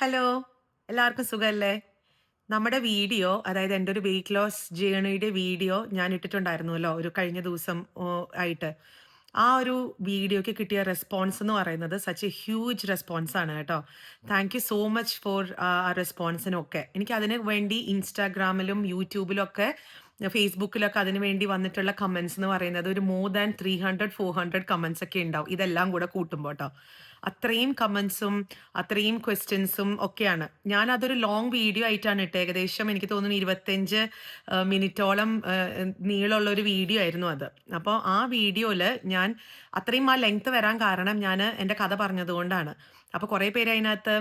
Hello എല്ലാവർക്കും സുഖമല്ലേ നമ്മുടെ വീഡിയോ അതായത് എന്റെ ഒരു വെയിറ്റ് ലോസ് ജേണിയുടെ വീഡിയോ ഞാൻ ഇട്ടിട്ടുണ്ടായിരുന്നല്ലോ ഒരു കഴിഞ്ഞ ദിവസം ആയിട്ട്. ആ ഒരു വീഡിയോയ്ക്ക് കിട്ടിയ റെസ്പോൺസ് എന്ന് പറയുന്നത് സച്ച് എ ഹ്യൂജ് റെസ്പോൺസ് ആണ് കേട്ടോ. Thank you so much for ആ റെസ്പോൺസിനൊക്കെ എനിക്ക് അതിന് വേണ്ടി ഇൻസ്റ്റാഗ്രാമിലും യൂട്യൂബിലും ഒക്കെ ഫേസ്ബുക്കിലൊക്കെ അതിന് വേണ്ടി വന്നിട്ടുള്ള കമൻസ് എന്ന് പറയുന്നത് ഒരു more than three hundred four hundred comments ഒക്കെ ഉണ്ടാവും. ഇതെല്ലാം കൂടെ കൂട്ടുമ്പോൾ കേട്ടോ. അത്രയും കമൻസും അത്രയും ക്വസ്റ്റ്യൻസും ഒക്കെയാണ്. ഞാൻ അതൊരു ലോങ് വീഡിയോ ആയിട്ടാണ് ഇട്ട്. ഏകദേശം എനിക്ക് തോന്നുന്നു ഇരുപത്തഞ്ച് മിനിറ്റോളം നീളമുള്ള ഒരു വീഡിയോ ആയിരുന്നു അത്. അപ്പോൾ ആ വീഡിയോയിൽ ഞാൻ അത്രയും ആ ലെങ്ത് വരാൻ കാരണം ഞാൻ എന്റെ കഥ പറഞ്ഞതുകൊണ്ടാണ് അപ്പോൾ കുറേ പേര് അതിനകത്ത്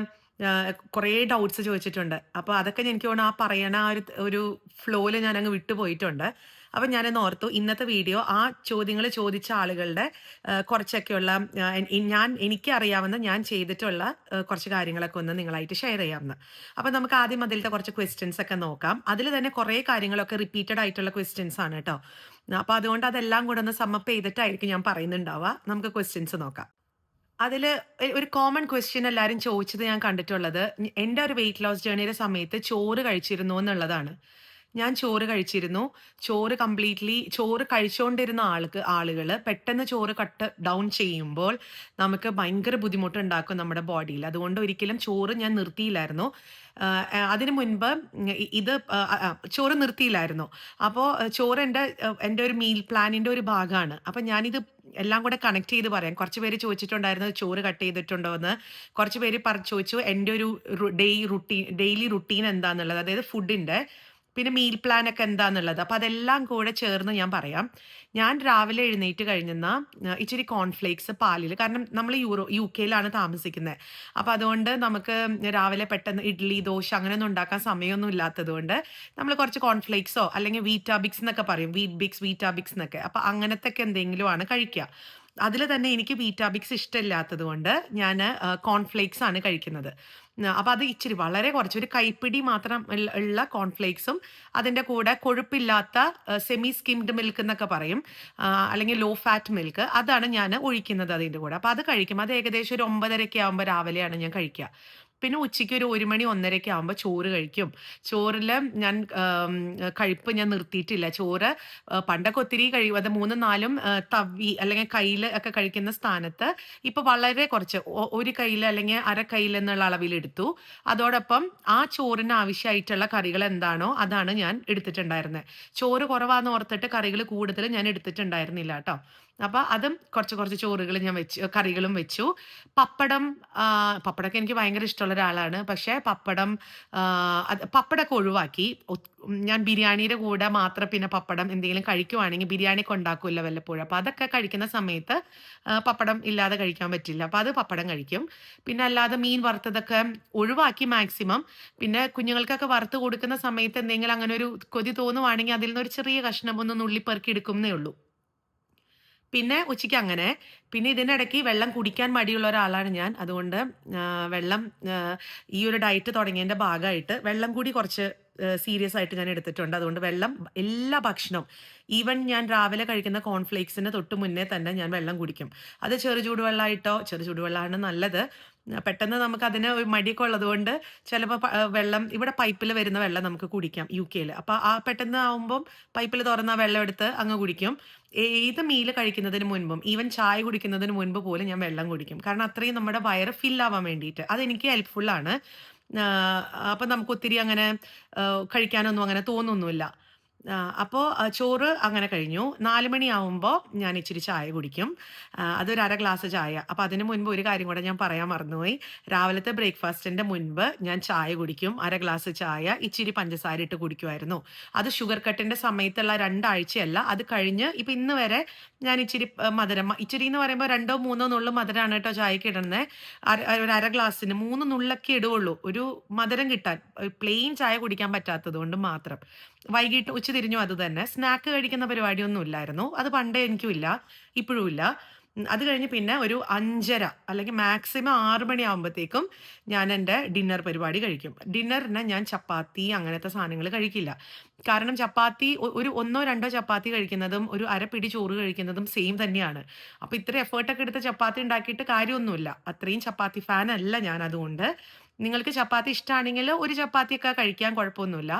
കുറേ ഡൗട്ട്സ് ചോദിച്ചിട്ടുണ്ട്. അപ്പോൾ അതൊക്കെ എനിക്ക് തോന്നുന്നു ആ പറയണ ആ ഒരു ഫ്ലോയിൽ ഞാൻ അങ്ങ് വിട്ടുപോയിട്ടുണ്ട്. അപ്പം ഞാനൊന്ന് ഓർത്തു ഇന്നത്തെ വീഡിയോ ആ ചോദ്യങ്ങൾ ചോദിച്ച ആളുകളുടെ കുറച്ചൊക്കെയുള്ള ഞാൻ എനിക്ക് അറിയാവുന്ന ഞാൻ ചെയ്തിട്ടുള്ള കുറച്ച് കാര്യങ്ങളൊക്കെ ഒന്ന് നിങ്ങളായിട്ട് ഷെയർ ചെയ്യാമെന്ന് അപ്പം നമുക്ക് ആദ്യം അതിലത്തെ കുറച്ച് ക്വസ്റ്റ്യൻസ് ഒക്കെ നോക്കാം. അതിൽ തന്നെ കുറേ കാര്യങ്ങളൊക്കെ റിപ്പീറ്റഡ് ആയിട്ടുള്ള ക്വസ്റ്റ്യൻസ് ആണ് കേട്ടോ. അപ്പോൾ അതുകൊണ്ട് അതെല്ലാം കൂടെ ഒന്ന് സമ്മപ്പ് ചെയ്തിട്ടായിരിക്കും ഞാൻ പറയുന്നുണ്ടാവുക. നമുക്ക് ക്വസ്റ്റ്യൻസ് നോക്കാം. അതിൽ ഒരു കോമൺ ക്വസ്റ്റ്യൻ എല്ലാവരും ചോദിച്ചത് ഞാൻ കണ്ടിട്ടുള്ളത് എന്റെ ഒരു വെയിറ്റ് ലോസ് ജേണിയുടെ സമയത്ത് ചോറ് കഴിച്ചിരുന്നു എന്നുള്ളതാണ്. ഞാൻ ചോറ് കഴിച്ചിരുന്നു. ചോറ് കംപ്ലീറ്റ്ലി ചോറ് കഴിച്ചുകൊണ്ടിരുന്ന ആൾക്ക് ആളുകൾ പെട്ടെന്ന് ചോറ് കട്ട് ഡൗൺ ചെയ്യുമ്പോൾ നമുക്ക് ഭയങ്കര ബുദ്ധിമുട്ടുണ്ടാക്കും നമ്മുടെ ബോഡിയിൽ. അതുകൊണ്ട് ഒരിക്കലും ചോറ് ഞാൻ നിർത്തിയില്ലായിരുന്നു. അതിനു മുൻപ് ഇത് ചോറ് നിർത്തിയില്ലായിരുന്നു. അപ്പോൾ ചോറ് എന്റെ എന്റെ ഒരു മീൽ പ്ലാനിന്റെ ഒരു ഭാഗമാണ്. അപ്പം ഞാനിത് എല്ലാം കൂടെ കണക്ട് ചെയ്ത് പറയാം. കുറച്ച് പേര് ചോദിച്ചിട്ടുണ്ടായിരുന്നു ചോറ് കട്ട് ചെയ്തിട്ടുണ്ടോ എന്ന് കുറച്ച് പേര് ചോദിച്ചു എന്റെ ഒരു ഡേ റുട്ടീൻ ഡെയിലി റുട്ടീൻ എന്താണെന്നുള്ളത് അതായത് ഫുഡിന്റെ പിന്നെ മീൽ പ്ലാൻ ഒക്കെ എന്താന്നുള്ളത്. അപ്പം അതെല്ലാം കൂടെ ചേർന്ന് ഞാൻ പറയാം. ഞാൻ രാവിലെ എഴുന്നേറ്റ് കഴിഞ്ഞെന്ന ഇച്ചിരി കോൺഫ്ലേക്സ് പാലിൽ കാരണം നമ്മൾ യൂറോ യു കെയിലാണ് താമസിക്കുന്നത് അപ്പോൾ അതുകൊണ്ട് നമുക്ക് രാവിലെ പെട്ടെന്ന് ഇഡ്ഡലി ദോശ അങ്ങനെയൊന്നും ഉണ്ടാക്കാൻ സമയമൊന്നും ഇല്ലാത്തത് കൊണ്ട് നമ്മൾ കുറച്ച് കോൺഫ്ലേക്സോ അല്ലെങ്കിൽ വീറ്റാബിക്സ് എന്നൊക്കെ പറയും. വീറ്റ് ബിക്സ് വീറ്റാബിക്സ് എന്നൊക്കെ. അപ്പോൾ അങ്ങനത്തെ ഒക്കെ എന്തെങ്കിലും ആണ് കഴിക്കുക അതിൽ തന്നെ എനിക്ക് വീറ്റാബിക്സ് ഇഷ്ടമില്ലാത്തത് കൊണ്ട് ഞാൻ കോൺഫ്ലേക്സ് ആണ് കഴിക്കുന്നത്. അപ്പോൾ അത് ഇച്ചിരി വളരെ കുറച്ച്. ഒരു കൈപ്പിടി മാത്രം ഉള്ള- കോൺഫ്ലേക്സും അതിന്റെ കൂടെ കൊഴുപ്പില്ലാത്ത സെമി സ്കിംഡ് മിൽക്ക് എന്നൊക്കെ പറയും. അല്ലെങ്കിൽ ലോ ഫാറ്റ് മിൽക്ക് അതാണ് ഞാൻ ഒഴിക്കുന്നത് അതിന്റെ കൂടെ. അപ്പോൾ അത് കഴിക്കും. അത് ഏകദേശം ഒരു ഒമ്പതരയ്ക്ക് ആകുമ്പോൾ രാവിലെയാണ് ഞാൻ കഴിക്കുക. പിന്നെ ഉച്ചയ്ക്ക് ഒരു ഒരു മണി ഒന്നരയ്ക്ക് ആകുമ്പോൾ ചോറ് കഴിക്കും. ചോറിൽ ഞാൻ കഴിപ്പ് ഞാൻ നിർത്തിയിട്ടില്ല. ചോറ് പണ്ടൊക്കെ ഒത്തിരി കഴിയും അത് മൂന്നും നാലും തവി അല്ലെങ്കിൽ കയ്യിൽ ഒക്കെ കഴിക്കുന്ന സ്ഥാനത്ത് ഇപ്പോൾ വളരെ കുറച്ച്. ഒരു കയ്യിൽ അല്ലെങ്കിൽ അര കയ്യിൽ എന്നുള്ള അളവിലെടുത്തു അതോടൊപ്പം ആ ചോറിന് ആവശ്യമായിട്ടുള്ള കറികൾ എന്താണോ അതാണ് ഞാൻ എടുത്തിട്ടുണ്ടായിരുന്നത് ചോറ് കുറവാന്ന് ഓർത്തിട്ട് കറികൾ കൂടുതൽ ഞാൻ എടുത്തിട്ടുണ്ടായിരുന്നില്ല കേട്ടോ. അപ്പൊ അതും കുറച്ച് കുറച്ച് ചോറുകൾ ഞാൻ വെച്ചു കറികളും വെച്ചു. പപ്പടം പപ്പടമൊക്കെ എനിക്ക് ഭയങ്കര ഇഷ്ടമുള്ള ഒരാളാണ്. പക്ഷേ പപ്പടം പപ്പടമൊക്കെ ഒഴിവാക്കി. ഞാൻ ബിരിയാണിയുടെ കൂടെ മാത്രം പിന്നെ പപ്പടം എന്തെങ്കിലും കഴിക്കുവാണെങ്കിൽ ബിരിയാണി ഉണ്ടാക്കുമല്ലോ വല്ലപ്പോഴും. അപ്പോൾ അതൊക്കെ കഴിക്കുന്ന സമയത്ത് പപ്പടം ഇല്ലാതെ കഴിക്കാൻ പറ്റില്ല. അപ്പോൾ അത് പപ്പടം കഴിക്കും. പിന്നെ അല്ലാതെ മീൻ വറുത്തതൊക്കെ ഒഴിവാക്കി മാക്സിമം. പിന്നെ കുഞ്ഞുങ്ങൾക്കൊക്കെ വറുത്ത് കൊടുക്കുന്ന സമയത്ത് എന്തെങ്കിലും അങ്ങനെ ഒരു കൊതി തോന്നുവാണെങ്കിൽ അതിൽ നിന്ന് ഒരു ചെറിയ കഷ്ണം ഒന്ന് നുള്ളിപ്പെറുക്കി എടുക്കുന്നേ ഉള്ളൂ. പിന്നെ ഉച്ചയ്ക്ക് അങ്ങനെ. പിന്നെ ഇതിനിടയ്ക്ക് വെള്ളം കുടിക്കാൻ മടിയുള്ള ഒരാളാണ് ഞാൻ. അതുകൊണ്ട് വെള്ളം ഈ ഒരു ഡയറ്റ് തുടങ്ങിയതിന്റെ ഭാഗമായിട്ട് വെള്ളം കൂടി കുറച്ച് സീരിയസ് ആയിട്ട് ഞാൻ എടുത്തിട്ടുണ്ട്. അതുകൊണ്ട് വെള്ളം എല്ലാ ഭക്ഷണവും ഈവൻ ഞാൻ രാവിലെ കഴിക്കുന്ന കോൺഫ്ലേക്സിന് തൊട്ട് മുന്നേ തന്നെ ഞാൻ വെള്ളം കുടിക്കും. അത് ചെറു ചൂടുവെള്ളമായിട്ടോ ചെറു ചൂടുവെള്ളമാണ് നല്ലത്. പെട്ടെന്ന് നമുക്ക് അതിന് മടിയൊക്കെ ഉള്ളതുകൊണ്ട് ചിലപ്പോൾ വെള്ളം ഇവിടെ പൈപ്പിൽ വരുന്ന വെള്ളം നമുക്ക് കുടിക്കാം യു കെയിൽ അപ്പോൾ ആ പെട്ടെന്ന് ആവുമ്പം പൈപ്പിൽ തുറന്ന വെള്ളം എടുത്ത് അങ്ങ് കുടിക്കും. ഏത് മീൽ കഴിക്കുന്നതിന് മുൻപും ഈവൻ ചായ കുടിക്കുന്നതിന് മുൻപ് പോലും ഞാൻ വെള്ളം കുടിക്കും. കാരണം അത്രയും നമ്മുടെ വയറ് ഫില്ലാവാൻ വേണ്ടിയിട്ട്. അതെനിക്ക് ഹെൽപ്ഫുള്ളാണ്. അപ്പം നമുക്ക് ഒത്തിരി അങ്ങനെ കഴിക്കാനൊന്നും അങ്ങനെ തോന്നുന്നില്ല അപ്പോൾ ചോറ് അങ്ങനെ കഴിഞ്ഞു. നാല് മണിയാവുമ്പോൾ ഞാൻ ഇച്ചിരി ചായ കുടിക്കും. അതൊരു അര ഗ്ലാസ് ചായ. അപ്പോൾ അതിന് മുൻപ് ഒരു കാര്യം കൂടെ ഞാൻ പറയാൻ മറന്നുപോയി. രാവിലത്തെ ബ്രേക്ക്ഫാസ്റ്റിന്റെ മുൻപ് ഞാൻ ചായ കുടിക്കും. അര ഗ്ലാസ് ചായ ഇച്ചിരി പഞ്ചസാര ഇട്ട് കുടിക്കുമായിരുന്നു അത് ഷുഗർ കട്ടിന്റെ സമയത്തുള്ള രണ്ടാഴ്ചയല്ല. അത് കഴിഞ്ഞ് ഇപ്പം ഇന്ന് വരെ ഞാൻ ഇച്ചിരി മധുരം. ഇച്ചിരി എന്ന് പറയുമ്പോൾ രണ്ടോ മൂന്നോ നുള്ളു മധുരമാണ് കേട്ടോ ചായക്ക് ഇടുന്നത് ഒരു അര ഗ്ലാസ്സിന് മൂന്ന് നുള്ളൊക്കെ ഇടുകയുള്ളൂ ഒരു മധുരം കിട്ടാൻ പ്ലെയിൻ ചായ കുടിക്കാൻ പറ്റാത്തത് കൊണ്ട് മാത്രം. വൈകിട്ട് ഉച്ച തിരിഞ്ഞു അത് തന്നെ. സ്നാക്ക് കഴിക്കുന്ന പരിപാടിയൊന്നും ഇല്ലായിരുന്നു. അത് പണ്ടേ എനിക്കും ഇല്ല. ഇപ്പോഴും ഇല്ല. അത് കഴിഞ്ഞ് പിന്നെ ഒരു അഞ്ചര അല്ലെങ്കിൽ മാക്സിമം ആറ് മണിയാകുമ്പോഴത്തേക്കും ഞാൻ എന്റെ ഡിന്നർ പരിപാടി കഴിക്കും. ഡിന്നറിന് ഞാൻ ചപ്പാത്തി അങ്ങനത്തെ സാധനങ്ങൾ കഴിക്കില്ല. കാരണം ചപ്പാത്തി ഒരു ഒന്നോ രണ്ടോ ചപ്പാത്തി കഴിക്കുന്നതും ഒരു അരപ്പിടി ചോറ് കഴിക്കുന്നതും സെയിം തന്നെയാണ്. അപ്പോൾ ഇത്ര എഫേർട്ടൊക്കെ എടുത്ത് ചപ്പാത്തി ഉണ്ടാക്കിയിട്ട് കാര്യമൊന്നുമില്ല. അത്രയും ചപ്പാത്തി ഫാനല്ല ഞാൻ അതുകൊണ്ട് നിങ്ങൾക്ക് ചപ്പാത്തി ഇഷ്ടമാണെങ്കിൽ ഒരു ചപ്പാത്തിയൊക്കെ കഴിക്കാൻ കുഴപ്പമൊന്നുമില്ല.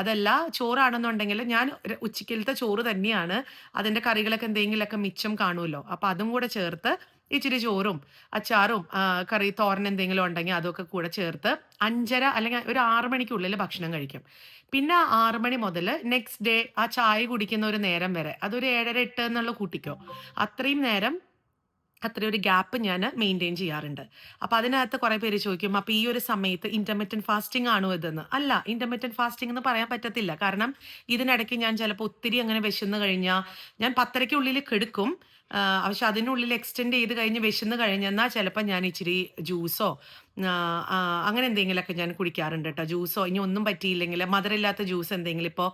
അതല്ല ചോറാണെന്നുണ്ടെങ്കിൽ ഞാൻ ഉച്ചക്കലത്തെ ചോറ് തന്നെയാണ്. അതിന്റെ കറികളൊക്കെ എന്തെങ്കിലുമൊക്കെ മിച്ചം കാണുമല്ലോ. അപ്പോൾ അതും കൂടെ ചേർത്ത് ഇച്ചിരി ചോറും അച്ചാറും കറി തോരൻ എന്തെങ്കിലും ഉണ്ടെങ്കിൽ അതൊക്കെ കൂടെ ചേർത്ത് അഞ്ചര അല്ലെങ്കിൽ ഒരു ആറ് മണിക്കുള്ളിൽ ഭക്ഷണം കഴിക്കും. പിന്നെ ആറ് മണി മുതൽ നെക്സ്റ്റ് ഡേ ആ ചായ കുടിക്കുന്ന ഒരു നേരം വരെ അതൊരു ഏഴര എട്ട് എന്നുള്ള കൂട്ടിക്കോ. അത്രയും നേരം അത്രയും ഒരു ഗ്യാപ്പ് ഞാൻ മെയിന്റെയിൻ ചെയ്യാറുണ്ട്. അപ്പോൾ അതിനകത്ത് കുറേ പേര് ചോദിക്കും അപ്പോൾ ഈ ഒരു സമയത്ത് ഇന്റർമീഡിയറ്റ് ഫാസ്റ്റിംഗ് ആണോ ഇതെന്ന്? അല്ല ഇന്റർമീഡിയറ്റ് ഫാസ്റ്റിംഗ് എന്ന് പറയാൻ പറ്റത്തില്ല. കാരണം ഇതിനിടയ്ക്ക് ഞാൻ ചിലപ്പോൾ ഒത്തിരി അങ്ങനെ വിശന്ന് കഴിഞ്ഞാൽ ഞാൻ പത്തരയ്ക്കുള്ളിൽ കെടുക്കും. പക്ഷെ അതിനുള്ളിൽ എക്സ്റ്റെൻഡ് ചെയ്ത് കഴിഞ്ഞ് വിശന്ന് കഴിഞ്ഞെന്നാൽ ചിലപ്പോൾ ഞാൻ ഇച്ചിരി ജ്യൂസോ അങ്ങനെ എന്തെങ്കിലുമൊക്കെ ഞാൻ കുടിക്കാറുണ്ട് കേട്ടോ. ജ്യൂസോ ഇനി ഒന്നും പറ്റിയില്ലെങ്കിൽ മധുരമില്ലാത്ത ജ്യൂസ് എന്തെങ്കിലും ഇപ്പോൾ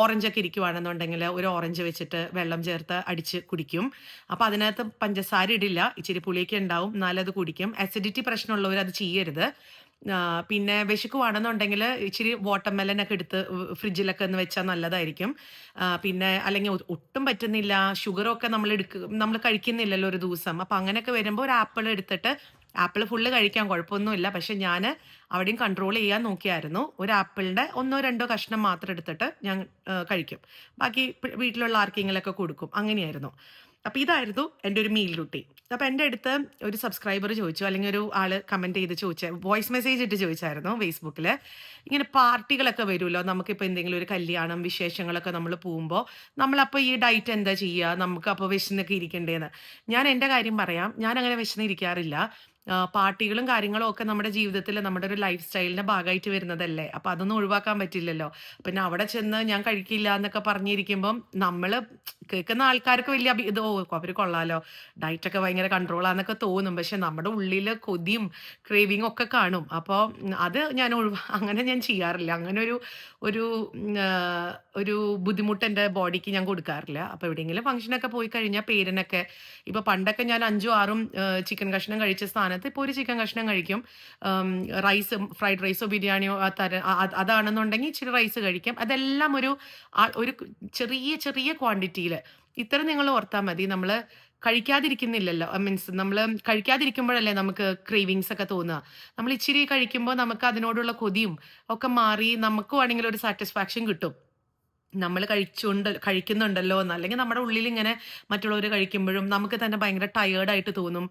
ഓറഞ്ചൊക്കെ ഇരിക്കുവാണെന്നുണ്ടെങ്കിൽ ഒരു ഓറഞ്ച് വെച്ചിട്ട് വെള്ളം ചേർത്ത് അടിച്ച് കുടിക്കും. അപ്പോൾ അതിനകത്ത് പഞ്ചസാര ഇടില്ല ഇച്ചിരി പുളിയൊക്കെ ഉണ്ടാവും എന്നാലും അത് കുടിക്കും. അസിഡിറ്റി പ്രശ്നമുള്ളവർ അത് ചെയ്യരുത്. ആ, പിന്നെ വിശക്കുവാണെന്നുണ്ടെങ്കിൽ ഇച്ചിരി വാട്ടർമെലൻ ഒക്കെ എടുത്ത് ഫ്രിഡ്ജിലൊക്കെ ഒന്ന് വെച്ചാൽ നല്ലതായിരിക്കും. പിന്നെ അല്ലെങ്കിൽ ഒട്ടും പറ്റുന്നില്ല. ഷുഗറൊക്കെ നമ്മൾ എടുക്ക നമ്മൾ കഴിക്കുന്നില്ലല്ലോ ഒരു ദിവസം. അപ്പം അങ്ങനെയൊക്കെ വരുമ്പോൾ ഒരു ആപ്പിൾ എടുത്തിട്ട് ആപ്പിൾ ഫുള്ള് കഴിക്കാൻ കുഴപ്പമൊന്നുമില്ല. പക്ഷെ ഞാൻ അവിടെയും കൺട്രോൾ ചെയ്യാൻ നോക്കിയായിരുന്നു. ഒരു ആപ്പിളിന്റെ ഒന്നോ രണ്ടോ കഷ്ണം മാത്രം എടുത്തിട്ട് ഞാൻ കഴിക്കും. ബാക്കി വീട്ടിലുള്ള ആർക്കെങ്കിലൊക്കെ കൊടുക്കും. അങ്ങനെയായിരുന്നു. അപ്പോൾ ഇതായിരുന്നു എന്റെ ഒരു മീൽ റുട്ടീൻ അപ്പോൾ എന്റെ അടുത്ത് ഒരു സബ്സ്ക്രൈബർ ചോദിച്ചു അല്ലെങ്കിൽ ഒരു ആൾ കമന്റ് ചെയ്ത് ചോദിച്ച വോയിസ് മെസ്സേജ് ഇട്ട് ചോദിച്ചായിരുന്നു ഫേസ്ബുക്കിൽ ഇങ്ങനെ പാർട്ടികളൊക്കെ വരുമല്ലോ നമുക്കിപ്പോൾ എന്തെങ്കിലും ഒരു കല്യാണം വിശേഷങ്ങളൊക്കെ നമ്മൾ പോകുമ്പോൾ നമ്മളപ്പോൾ ഈ ഡയറ്റ് എന്താ ചെയ്യുക നമുക്ക് അപ്പോൾ വിശന്നൊക്കെ ഇരിക്കേണ്ടതെന്ന് ഞാൻ എന്റെ കാര്യം പറയാം ഞാൻ അങ്ങനെ വിശന്നിരിക്കാറില്ല പാർട്ടികളും കാര്യങ്ങളും ഒക്കെ നമ്മുടെ ജീവിതത്തിൽ നമ്മുടെ ഒരു ലൈഫ് സ്റ്റൈലിന്റെ ഭാഗമായിട്ട് വരുന്നതല്ലേ? അപ്പോൾ അതൊന്നും ഒഴിവാക്കാൻ പറ്റില്ലല്ലോ. പിന്നെ അവിടെ ചെന്ന് ഞാൻ കഴിക്കില്ല എന്നൊക്കെ പറഞ്ഞിരിക്കുമ്പം നമ്മൾ കേൾക്കുന്ന ആൾക്കാർക്ക് വലിയ ഇത് ഓ അവർ കൊള്ളാലോ. ഡയറ്റ് ഒക്കെ ഭയങ്കര കൺട്രോളാന്നൊക്കെ തോന്നും. പക്ഷെ നമ്മുടെ ഉള്ളിൽ കൊതിയും ക്രേവിങ് ഒക്കെ കാണും. അപ്പോൾ അത് ഞാൻ ഒഴിവാ അങ്ങനെ ഞാൻ ചെയ്യാറില്ല. അങ്ങനെ ഒരു ഒരു ഒരു ബുദ്ധിമുട്ട് എന്റെ ബോഡിക്ക് ഞാൻ കൊടുക്കാറില്ല. അപ്പോൾ എവിടെയെങ്കിലും ഫംഗ്ഷനൊക്കെ പോയി കഴിഞ്ഞാൽ പേരിനൊക്കെ ഇപ്പോൾ പണ്ടൊക്കെ ഞാൻ അഞ്ചും ആറും ചിക്കൻ കഷ്ണം കഴിച്ച സ്ഥാനത്ത് ഇപ്പോൾ ഒരു ചിക്കൻ കഷ്ണം കഴിക്കും. റൈസ് ഫ്രൈഡ് റൈസോ ബിരിയാണിയോ തര അതാണെന്നുണ്ടെങ്കിൽ ഇച്ചിരി റൈസ് കഴിക്കും. അതെല്ലാം ഒരു ഒരു ചെറിയ ചെറിയ ക്വാണ്ടിറ്റിയിൽ ഇത്ര നിങ്ങൾ ഓർത്താൽ മതി. നമ്മൾ കഴിക്കാതിരിക്കുന്നില്ലല്ലോ. മീൻസ് നമ്മൾ കഴിക്കാതിരിക്കുമ്പോഴല്ലേ നമുക്ക് ക്രേവിങ്സ് ഒക്കെ തോന്നുക. നമ്മൾ ഇച്ചിരി കഴിക്കുമ്പോൾ നമുക്ക് അതിനോടുള്ള കൊതിയും ഒക്കെ മാറി നമുക്ക് വേണമെങ്കിൽ ഒരു സാറ്റിസ്ഫാക്ഷൻ കിട്ടും. നമ്മൾ കഴിച്ചുകൊണ്ട് കഴിക്കുന്നുണ്ടല്ലോ എന്ന്. അല്ലെങ്കിൽ നമ്മുടെ ഉള്ളിൽ ഇങ്ങനെ മറ്റുള്ളവർ കഴിക്കുമ്പോഴും നമുക്ക് തന്നെ ഭയങ്കര ടയേർഡായിട്ട് തോന്നും.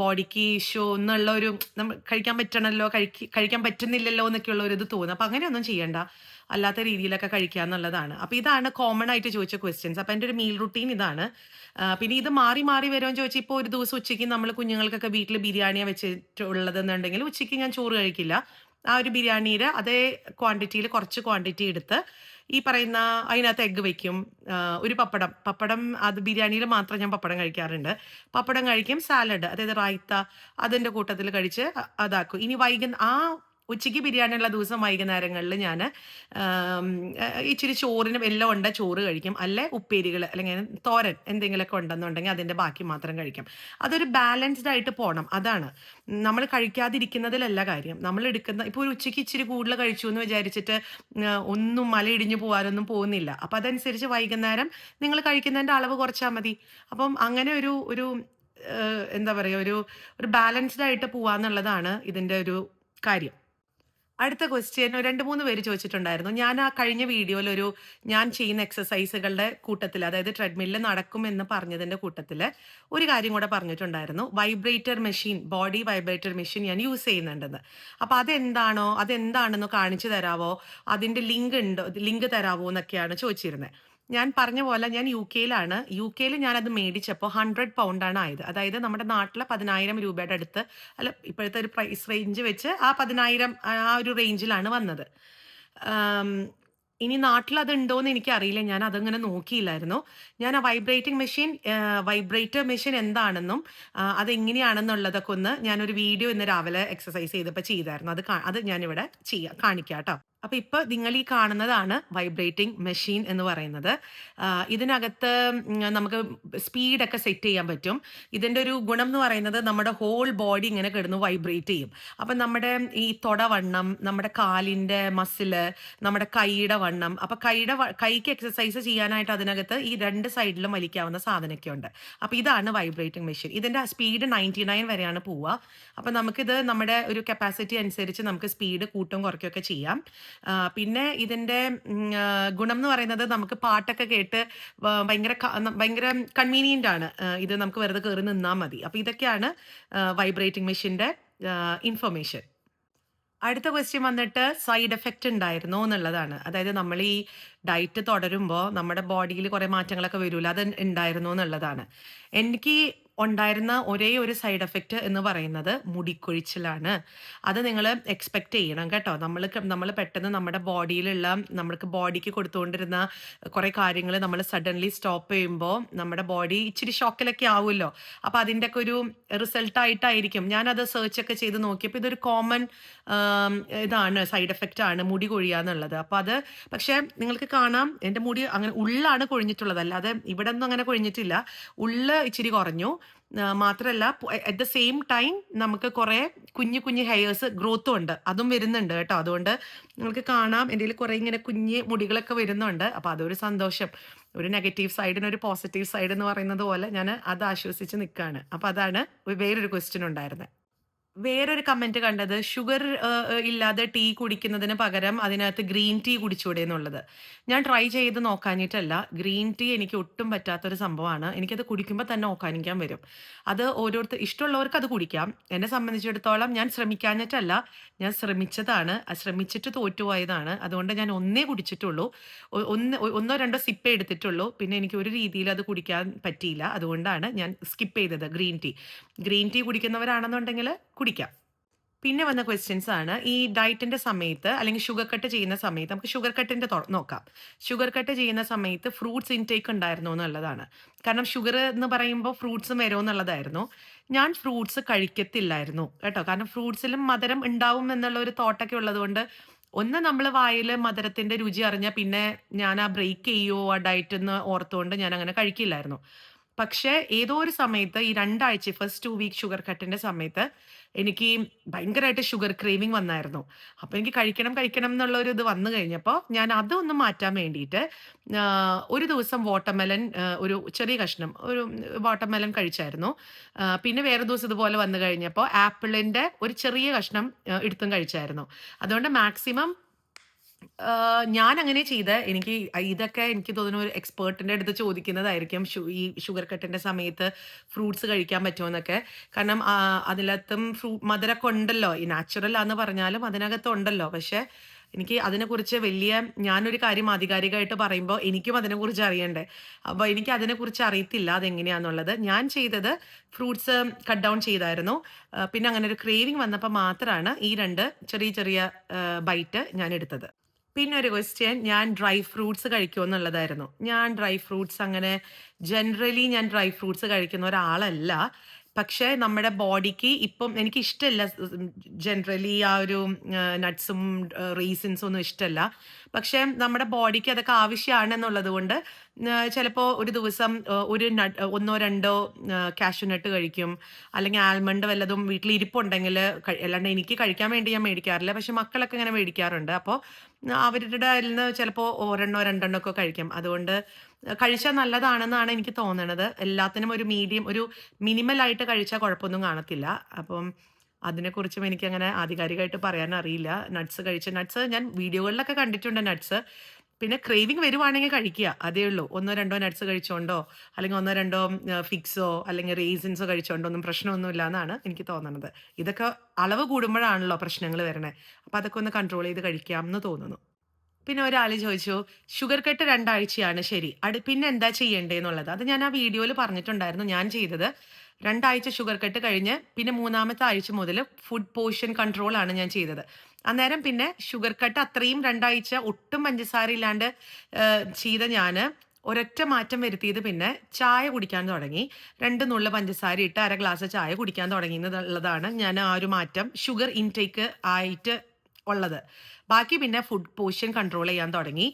ബോഡിക്ക് ഇഷ്യൂ എന്നുള്ള ഒരു നമ്മൾ കഴിക്കാൻ പറ്റണല്ലോ കഴിക്ക കഴിക്കാൻ പറ്റുന്നില്ലല്ലോ എന്നൊക്കെയുള്ള ഒരു ഇത് തോന്നും. അപ്പം അങ്ങനെയൊന്നും ചെയ്യണ്ട. അല്ലാത്ത രീതിയിലൊക്കെ കഴിക്കുക എന്നുള്ളതാണ്. അപ്പോൾ ഇതാണ് കോമൺ ആയിട്ട് ചോദിച്ച ക്വസ്റ്റ്യൻസ് അപ്പോൾ എന്റെ ഒരു മീൽ റുട്ടീൻ ഇതാണ്. പിന്നെ ഇത് മാറി മാറി വരുമെന്ന് ചോദിച്ചാൽ ഇപ്പോൾ ഒരു ദിവസം ഉച്ചയ്ക്ക് നമ്മൾ കുഞ്ഞുങ്ങൾക്കൊക്കെ വീട്ടിൽ ബിരിയാണിയാണ് വെച്ചിട്ടുള്ളതെന്നുണ്ടെങ്കിൽ ഉച്ചയ്ക്ക് ഞാൻ ചോറ് കഴിക്കില്ല. ആ ഒരു ബിരിയാണിയുടെ അതേ ക്വാണ്ടിറ്റിയിൽ കുറച്ച് ക്വാണ്ടിറ്റി എടുത്ത് ഈ പറയുന്ന അതിനകത്ത് എഗ്ഗ് വയ്ക്കും ഒരു പപ്പടം. പപ്പടം അത് ബിരിയാണിയിൽ മാത്രം ഞാൻ പപ്പടം കഴിക്കാറുണ്ട്. പപ്പടം കഴിക്കും സാലഡ് അതായത് റായ്ത്ത അതിന്റെ കൂട്ടത്തിൽ കഴിച്ച് അതാക്കും. ഇനി വൈകുന്ന ആ ഉച്ചയ്ക്ക് ബിരിയാണിയുള്ള ദിവസം വൈകുന്നേരങ്ങളിൽ ഞാൻ ഇച്ചിരി ചോറിന് എല്ലാം ഉണ്ട് ചോറ് കഴിക്കും. അല്ലെ ഉപ്പേരികൾ അല്ലെങ്കിൽ തോരൻ എന്തെങ്കിലുമൊക്കെ ഉണ്ടെന്നുണ്ടെങ്കിൽ അതിന്റെ ബാക്കി മാത്രം കഴിക്കും. അതൊരു ബാലൻസ്ഡ് ആയിട്ട് പോകണം അതാണ്. നമ്മൾ കഴിക്കാതിരിക്കുന്നതിലല്ല കാര്യം. നമ്മൾ എടുക്കുന്ന ഇപ്പോൾ ഒരു ഉച്ചയ്ക്ക് ഇച്ചിരി കൂടുതൽ കഴിച്ചു എന്ന് വിചാരിച്ചിട്ട് ഒന്നും മലയിടിഞ്ഞു പോകാനൊന്നും പോകുന്നില്ല. അപ്പം അതനുസരിച്ച് വൈകുന്നേരം നിങ്ങൾ കഴിക്കുന്നതിന്റെ അളവ് കുറച്ചാൽ മതി. അപ്പം അങ്ങനെ ഒരു ഒരു എന്താ പറയുക ഒരു ഒരു ബാലൻസ്ഡ് ആയിട്ട് പോവാന്നുള്ളതാണ് ഇതിന്റെ ഒരു കാര്യം. അടുത്ത ക്വസ്റ്റ്യൻ രണ്ട് മൂന്ന് പേര് ചോദിച്ചിട്ടുണ്ടായിരുന്നു. ഞാൻ ആ കഴിഞ്ഞ വീഡിയോയിൽ ഒരു ഞാൻ ചെയ്യുന്ന എക്സസൈസുകളുടെ കൂട്ടത്തിൽ അതായത് ട്രെഡ്മില്ലിൽ നടക്കുമെന്ന് പറഞ്ഞതിന്റെ കൂട്ടത്തിൽ ഒരു കാര്യം കൂടെ പറഞ്ഞിട്ടുണ്ടായിരുന്നു. Vibrator machine body vibrator machine ഞാൻ യൂസ് ചെയ്യുന്നുണ്ടെന്ന്. അപ്പോൾ അതെന്താണോ അതെന്താണെന്ന് കാണിച്ചു തരാവോ? അതിന്റെ ലിങ്ക് ഉണ്ടോ ലിങ്ക് തരാവോ എന്നൊക്കെയാണ് ചോദിച്ചിരുന്നത് ഞാൻ പറഞ്ഞ പോലെ ഞാൻ യു കെയിലാണ് യു കെയിൽ ഞാനത് മേടിച്ചപ്പോൾ ഹൺഡ്രഡ് പൗണ്ടാണ് ആയത്. അതായത് നമ്മുടെ നാട്ടിലെ പതിനായിരം രൂപയുടെ അടുത്ത് അല്ല ഇപ്പോഴത്തെ ഒരു പ്രൈസ് റേഞ്ച് വെച്ച് ആ പതിനായിരം ആ ഒരു റേഞ്ചിലാണ് വന്നത്. ഇനി നാട്ടിൽ അത് ഉണ്ടോയെന്ന് എനിക്കറിയില്ല. ഞാൻ അതങ്ങനെ നോക്കിയില്ലായിരുന്നു. ഞാൻ ആ വൈബ്രേറ്റിംഗ് മെഷീൻ വൈബ്രേറ്റർ മെഷീൻ എന്താണെന്നും അതെങ്ങനെയാണെന്നുള്ളതൊക്കെ ഒന്ന് ഞാനൊരു വീഡിയോ ഇന്ന് രാവിലെ എക്സസൈസ് ചെയ്തപ്പോൾ ചെയ്തായിരുന്നു. അത് അത് ഞാനിവിടെ ചെയ്യാം. കാണിക്കാം കേട്ടോ. അപ്പൊ ഇപ്പോൾ നിങ്ങൾ ഈ കാണുന്നതാണ് വൈബ്രേറ്റിംഗ് മെഷീൻ എന്ന് പറയുന്നത്. ഇതിനകത്ത് നമുക്ക് സ്പീഡൊക്കെ സെറ്റ് ചെയ്യാൻ പറ്റും. ഇതിന്റെ ഒരു ഗുണം എന്ന് പറയുന്നത് നമ്മുടെ ഹോൾ ബോഡി ഇങ്ങനെ കിടന്ന് വൈബ്രേറ്റ് ചെയ്യും. അപ്പൊ നമ്മുടെ ഈ തൊടവണ്ണം നമ്മുടെ കാലിന്റെ മസിൽ, നമ്മുടെ കൈയുടെ വണ്ണം, അപ്പൊ കൈയുടെ കൈക്ക് എക്സസൈസ് ചെയ്യാനായിട്ട് അതിനകത്ത് ഈ രണ്ട് സൈഡിലും വലിക്കാവുന്ന സാധനമൊക്കെ ഉണ്ട്. അപ്പൊ ഇതാണ് വൈബ്രേറ്റിംഗ് മെഷീൻ. ഇതിന്റെ സ്പീഡ് 99 വരെയാണ് പോവുക അപ്പൊ നമുക്കിത് നമ്മുടെ ഒരു കപ്പാസിറ്റി അനുസരിച്ച് നമുക്ക് സ്പീഡ് കൂട്ടും കുറയ്ക്കുകയൊക്കെ ചെയ്യാം. പിന്നെ ഇതിന്റെ ഗുണം എന്ന് പറയുന്നത് നമുക്ക് പാട്ടൊക്കെ കേട്ട് ഭയങ്കര ഭയങ്കര കൺവീനിയന്റ് ആണ്. ഇത് നമുക്ക് വെറുതെ കയറി നിന്നാൽ മതി. അപ്പൊ ഇതൊക്കെയാണ് വൈബ്രേറ്റിംഗ് മെഷീന്റെ ഇൻഫർമേഷൻ. അടുത്ത ക്വസ്റ്റ്യൻ വന്നിട്ട് സൈഡ് എഫക്റ്റ് ഉണ്ടായിരുന്നോ എന്നുള്ളതാണ്. അതായത് നമ്മൾ ഈ ഡയറ്റ് തുടരുമ്പോൾ നമ്മുടെ ബോഡിയിൽ കുറെ മാറ്റങ്ങളൊക്കെ വരില്ല അത് ഉണ്ടായിരുന്നോ എന്നുള്ളതാണ്. എനിക്ക് ഉണ്ടായിരുന്ന ഒരേ ഒരു സൈഡ് എഫക്റ്റ് എന്ന് പറയുന്നത് മുടിക്കൊഴിച്ചിലാണ്. അത് നിങ്ങൾ എക്സ്പെക്റ്റ് ചെയ്യണം കേട്ടോ. നമ്മൾ നമ്മൾ പെട്ടെന്ന് നമ്മുടെ ബോഡിയിലുള്ള നമ്മൾക്ക് ബോഡിക്ക് കൊടുത്തുകൊണ്ടിരുന്ന കുറേ കാര്യങ്ങൾ നമ്മൾ സഡൻലി സ്റ്റോപ്പ് ചെയ്യുമ്പോൾ നമ്മുടെ ബോഡി ഇച്ചിരി ഷോക്കിലൊക്കെ ആവുമല്ലോ. അപ്പോൾ അതിന്റെയൊക്കെ ഒരു റിസൾട്ട് ആയിട്ടായിരിക്കും. ഞാനത് സെർച്ചൊക്കെ ചെയ്ത് നോക്കിയപ്പോൾ ഇതൊരു കോമൺ ഇതാണ് സൈഡ് എഫക്റ്റ് ആണ് മുടി കൊഴിയുക എന്നുള്ളത്. അപ്പോൾ അത് പക്ഷേ നിങ്ങൾക്ക് കാണാം എന്റെ മുടി അങ്ങനെ ഉള്ളാണ് കൊഴിഞ്ഞിട്ടുള്ളത്. അല്ലാതെ ഇവിടെ ഒന്നും അങ്ങനെ കൊഴിഞ്ഞിട്ടില്ല. ഉള്ള് ഇച്ചിരി കുറഞ്ഞു. മാത്രമല്ല അറ്റ് ദ സെയിം ടൈം നമുക്ക് കുറെ കുഞ്ഞു കുഞ്ഞു ഹെയേഴ്സ് ഗ്രോത്തും ഉണ്ട്. അതും വരുന്നുണ്ട് കേട്ടോ. അതുകൊണ്ട് നിങ്ങൾക്ക് കാണാം എന്റെ കുറെ ഇങ്ങനെ കുഞ്ഞ് മുടികളൊക്കെ വരുന്നുണ്ട്. അപ്പോൾ അതൊരു സന്തോഷം. ഒരു നെഗറ്റീവ് സൈഡിന് ഒരു പോസിറ്റീവ് സൈഡ് എന്ന് പറയുന്നത് പോലെ ഞാൻ അത് ആശ്വസിച്ച് നിൽക്കുകയാണ് അപ്പോൾ അതാണ് വേറൊരു ക്വസ്റ്റ്യൻ ഉണ്ടായിരുന്നെ. വേറൊരു കമന്റ് കണ്ടത് ഷുഗർ ഇല്ലാതെ ടീ കുടിക്കുന്നതിന് പകരം അതിനകത്ത് ഗ്രീൻ ടീ കുടിച്ചൂടെ എന്നുള്ളത്. ഞാൻ ട്രൈ ചെയ്ത് നോക്കാനിട്ടല്ല ഗ്രീൻ ടീ എനിക്ക് ഒട്ടും പറ്റാത്തൊരു സംഭവമാണ്. എനിക്കത് കുടിക്കുമ്പോൾ തന്നെ ഓക്കാനിക്കാൻ വരും. അത് ഓരോരുത്തർ ഇഷ്ടമുള്ളവർക്ക് അത് കുടിക്കാം. എന്നെ സംബന്ധിച്ചിടത്തോളം ഞാൻ ശ്രമിക്കാഞ്ഞിട്ടല്ല. ഞാൻ ശ്രമിച്ചതാണ്. ശ്രമിച്ചിട്ട് തോറ്റുപോയതാണ്. അതുകൊണ്ട് ഞാൻ ഒന്നേ കുടിച്ചിട്ടുള്ളൂ. ഒന്ന് ഒന്നോ രണ്ടോ സിപ്പ് എടുത്തിട്ടുള്ളൂ. പിന്നെ എനിക്ക് ഒരു രീതിയിൽ അത് കുടിക്കാൻ പറ്റിയില്ല. അതുകൊണ്ടാണ് ഞാൻ സ്കിപ്പ് ചെയ്തത് ഗ്രീൻ ടീ. ഗ്രീൻ ടീ കുടിക്കുന്നവരാണെന്നുണ്ടെങ്കിൽ കുടിക്കാം. പിന്നെ വന്ന ക്വസ്റ്റ്യൻസ് ആണ് ഈ ഡയറ്റിന്റെ സമയത്ത് അല്ലെങ്കിൽ ഷുഗർ കട്ട് ചെയ്യുന്ന സമയത്ത് നമുക്ക് ഷുഗർ കട്ടിന്റെ നോക്കാം. ഷുഗർ കട്ട് ചെയ്യുന്ന സമയത്ത് ഫ്രൂട്ട്സ് ഇൻടേക്ക് ഉണ്ടായിരുന്നു എന്നുള്ളതാണ്. കാരണം ഷുഗർ എന്ന് പറയുമ്പോൾ ഫ്രൂട്ട്സും വരും എന്നുള്ളതായിരുന്നു. ഞാൻ ഫ്രൂട്ട്സ് കഴിക്കത്തില്ലായിരുന്നു കേട്ടോ. കാരണം ഫ്രൂട്ട്സിലും മധുരം ഉണ്ടാവും എന്നുള്ള ഒരു തോട്ടൊക്കെ ഉള്ളതുകൊണ്ട് ഒന്ന് നമ്മൾ വായിൽ മധുരത്തിന്റെ രുചി അറിഞ്ഞാൽ പിന്നെ ഞാൻ ആ ബ്രേക്ക് ചെയ്യുമോ ആ ഡയറ്റ് എന്ന് ഓർത്തുകൊണ്ട് ഞാൻ അങ്ങനെ കഴിക്കില്ലായിരുന്നു. പക്ഷേ ഏതോ ഒരു സമയത്ത് ഈ രണ്ടാഴ്ച ഫസ്റ്റ് ടു വീക്ക് ഷുഗർ കട്ടിന്റെ സമയത്ത് എനിക്ക് ഭയങ്കരമായിട്ട് ഷുഗർ ക്രേവിംഗ് വന്നായിരുന്നു. അപ്പോൾ എനിക്ക് കഴിക്കണം കഴിക്കണം എന്നുള്ള ഒരു ഇത് വന്നു കഴിഞ്ഞപ്പോൾ ഞാൻ അതൊന്ന് മാറ്റാൻ വേണ്ടിയിട്ട് ഒരു ദിവസം വാട്ടർമെലൻ ഒരു ചെറിയ കഷ്ണം ഒരു വാട്ടർമെലൻ കഴിച്ചായിരുന്നു. പിന്നെ വേറെ ദിവസം ഇതുപോലെ വന്നു കഴിഞ്ഞപ്പോൾ ആപ്പിളിന്റെ ഒരു ചെറിയ കഷ്ണം എടുത്തും കഴിച്ചായിരുന്നു. അതുകൊണ്ട് മാക്സിമം ഞാൻ അങ്ങനെ ചെയ്ത എനിക്ക് ഇതൊക്കെ എനിക്ക് തോന്നുന്നു ഒരു എക്സ്പേർട്ടിന്റെ അടുത്ത് ചോദിക്കുന്നതായിരിക്കും. ഈ ഷുഗർ കട്ടിന്റെ സമയത്ത് ഫ്രൂട്ട്സ് കഴിക്കാൻ പറ്റുമെന്നൊക്കെ കാരണം അതിനകത്തും ഫ്രൂ മധുരമൊക്കെ ഉണ്ടല്ലോ. ഈ നാച്ചുറൽ ആന്ന് പറഞ്ഞാലും അതിനകത്ത് ഉണ്ടല്ലോ. പക്ഷെ എനിക്ക് അതിനെക്കുറിച്ച് വലിയ ഞാനൊരു കാര്യം ആധികാരികമായിട്ട് പറയുമ്പോൾ എനിക്കും അതിനെക്കുറിച്ച് അറിയണ്ടേ. അപ്പോൾ എനിക്ക് അതിനെക്കുറിച്ച് അറിയത്തില്ല അതെങ്ങനെയാണെന്നുള്ളത് ഞാൻ ചെയ്തത് ഫ്രൂട്ട്സ് കട്ട് ഡൗൺ ചെയ്തായിരുന്നു. പിന്നെ അങ്ങനെ ഒരു ക്രേവിങ് വന്നപ്പോൾ മാത്രമാണ് ഈ രണ്ട് ചെറിയ ചെറിയ ബൈറ്റ് ഞാൻ എടുത്തത്. പിന്നെ ഒരു ക്വസ്റ്റ്യൻ ഞാൻ ഡ്രൈ ഫ്രൂട്ട്സ് കഴിക്കുമോ എന്നുള്ളതായിരുന്നു. ഞാൻ ഡ്രൈ ഫ്രൂട്ട്സ് അങ്ങനെ ജനറലി ഞാൻ ഡ്രൈ ഫ്രൂട്ട്സ് കഴിക്കുന്ന ഒരാളല്ല. പക്ഷേ നമ്മുടെ ബോഡിക്ക് ഇപ്പം എനിക്ക് സ് ജനറലി ആ ഒരു നട്ട്സും റീസൺസും ഒന്നും ഇഷ്ടമല്ല പക്ഷേ നമ്മുടെ ബോഡിക്ക് അതൊക്കെ ആവശ്യമാണ് എന്നുള്ളത് കൊണ്ട് ചിലപ്പോൾ ചിലപ്പോ ഒരു ദിവസം ഒരു നട്ട് ഒന്നോ രണ്ടോ കാഷ്യൂ നട്ട് കഴിക്കും. അല്ലെങ്കിൽ ആൽമണ്ട് വല്ലതും വീട്ടിൽ ഇരിപ്പുണ്ടെങ്കിൽ അല്ലാണ്ട് എനിക്ക് കഴിക്കാൻ വേണ്ടി ഞാൻ മേടിക്കാറില്ല. പക്ഷെ മക്കളൊക്കെ ഇങ്ങനെ മേടിക്കാറുണ്ട്. അപ്പൊ അവരുടെ അതിൽ നിന്ന് ചിലപ്പോൾ ഒരെണ്ണോ രണ്ടെണ്ണോ ഒക്കെ കഴിക്കാം അതുകൊണ്ട് കഴിച്ചാൽ നല്ലതാണെന്നാണ് എനിക്ക് തോന്നണത്. എല്ലാത്തിനും ഒരു മീഡിയം ഒരു മിനിമൽ ആയിട്ട് കഴിച്ചാ കുഴപ്പമൊന്നും കാണത്തില്ല. അപ്പം അതിനെക്കുറിച്ചും എനിക്കങ്ങനെ ആധികാരികമായിട്ട് പറയാൻ അറിയില്ല. നട്ട്സ് കഴിച്ച നട്ട്സ് ഞാൻ വീഡിയോകളിലൊക്കെ കണ്ടിട്ടുണ്ട് നട്ട്സ്. പിന്നെ ക്രേവിങ് വരുവാണെങ്കിൽ കഴിക്കുക. അതേ ഉള്ളൂ. ഒന്നോ രണ്ടോ നട്ട്സ് കഴിച്ചോണ്ടോ അല്ലെങ്കിൽ ഒന്നോ രണ്ടോ ഫിക്സോ അല്ലെങ്കിൽ റേസിൻസോ കഴിച്ചോണ്ടോ ഒന്നും പ്രശ്നമൊന്നുമില്ല എന്നാണ് എനിക്ക് തോന്നുന്നത് ഇതൊക്കെ അളവ് കൂടുമ്പോഴാണല്ലോ പ്രശ്നങ്ങൾ വരണേ. അപ്പൊ അതൊക്കെ ഒന്ന് കൺട്രോൾ ചെയ്ത് കഴിക്കാം എന്ന് തോന്നുന്നു. പിന്നെ ഒരാൾ ചോദിച്ചു ഷുഗർ കട്ട് രണ്ടാഴ്ചയാണ് ശരി. അടു പിന്നെ എന്താ ചെയ്യേണ്ടതെന്നുള്ളത് അത് ഞാൻ ആ വീഡിയോയിൽ പറഞ്ഞിട്ടുണ്ടായിരുന്നു. ഞാൻ ചെയ്തത് 2 ആഴ്ച ഷുഗർ കട്ട് കഴിഞ്ഞ് പിന്നെ മൂന്നാമത്തെ ആഴ്ച മുതൽ ഫുഡ് പോഷൻ കൺട്രോൾ ആണ് ഞാൻ ചെയ്തത്. അന്നേരം പിന്നെ ഷുഗർ കട്ട് അത്രയും 2 ആഴ്ച ഒട്ടും പഞ്ചസാര ഇല്ലാണ്ട് ചെയ്ത ഞാൻ ഒരൊറ്റ മാറ്റം വരുത്തിയത് പിന്നെ ചായ കുടിക്കാൻ തുടങ്ങി. രണ്ട് നുള്ള പഞ്ചസാര ഇട്ട് അര ഗ്ലാസ് ചായ കുടിക്കാൻ തുടങ്ങി എന്നുള്ളതാണ് ഞാൻ ആ ഒരു മാറ്റം ഷുഗർ ഇൻടേക്ക് ആയിട്ട് ഉള്ളത് ബാക്കി പിന്നെ ഫുഡ് പോഷൻ കൺട്രോൾ ചെയ്യാൻ തുടങ്ങി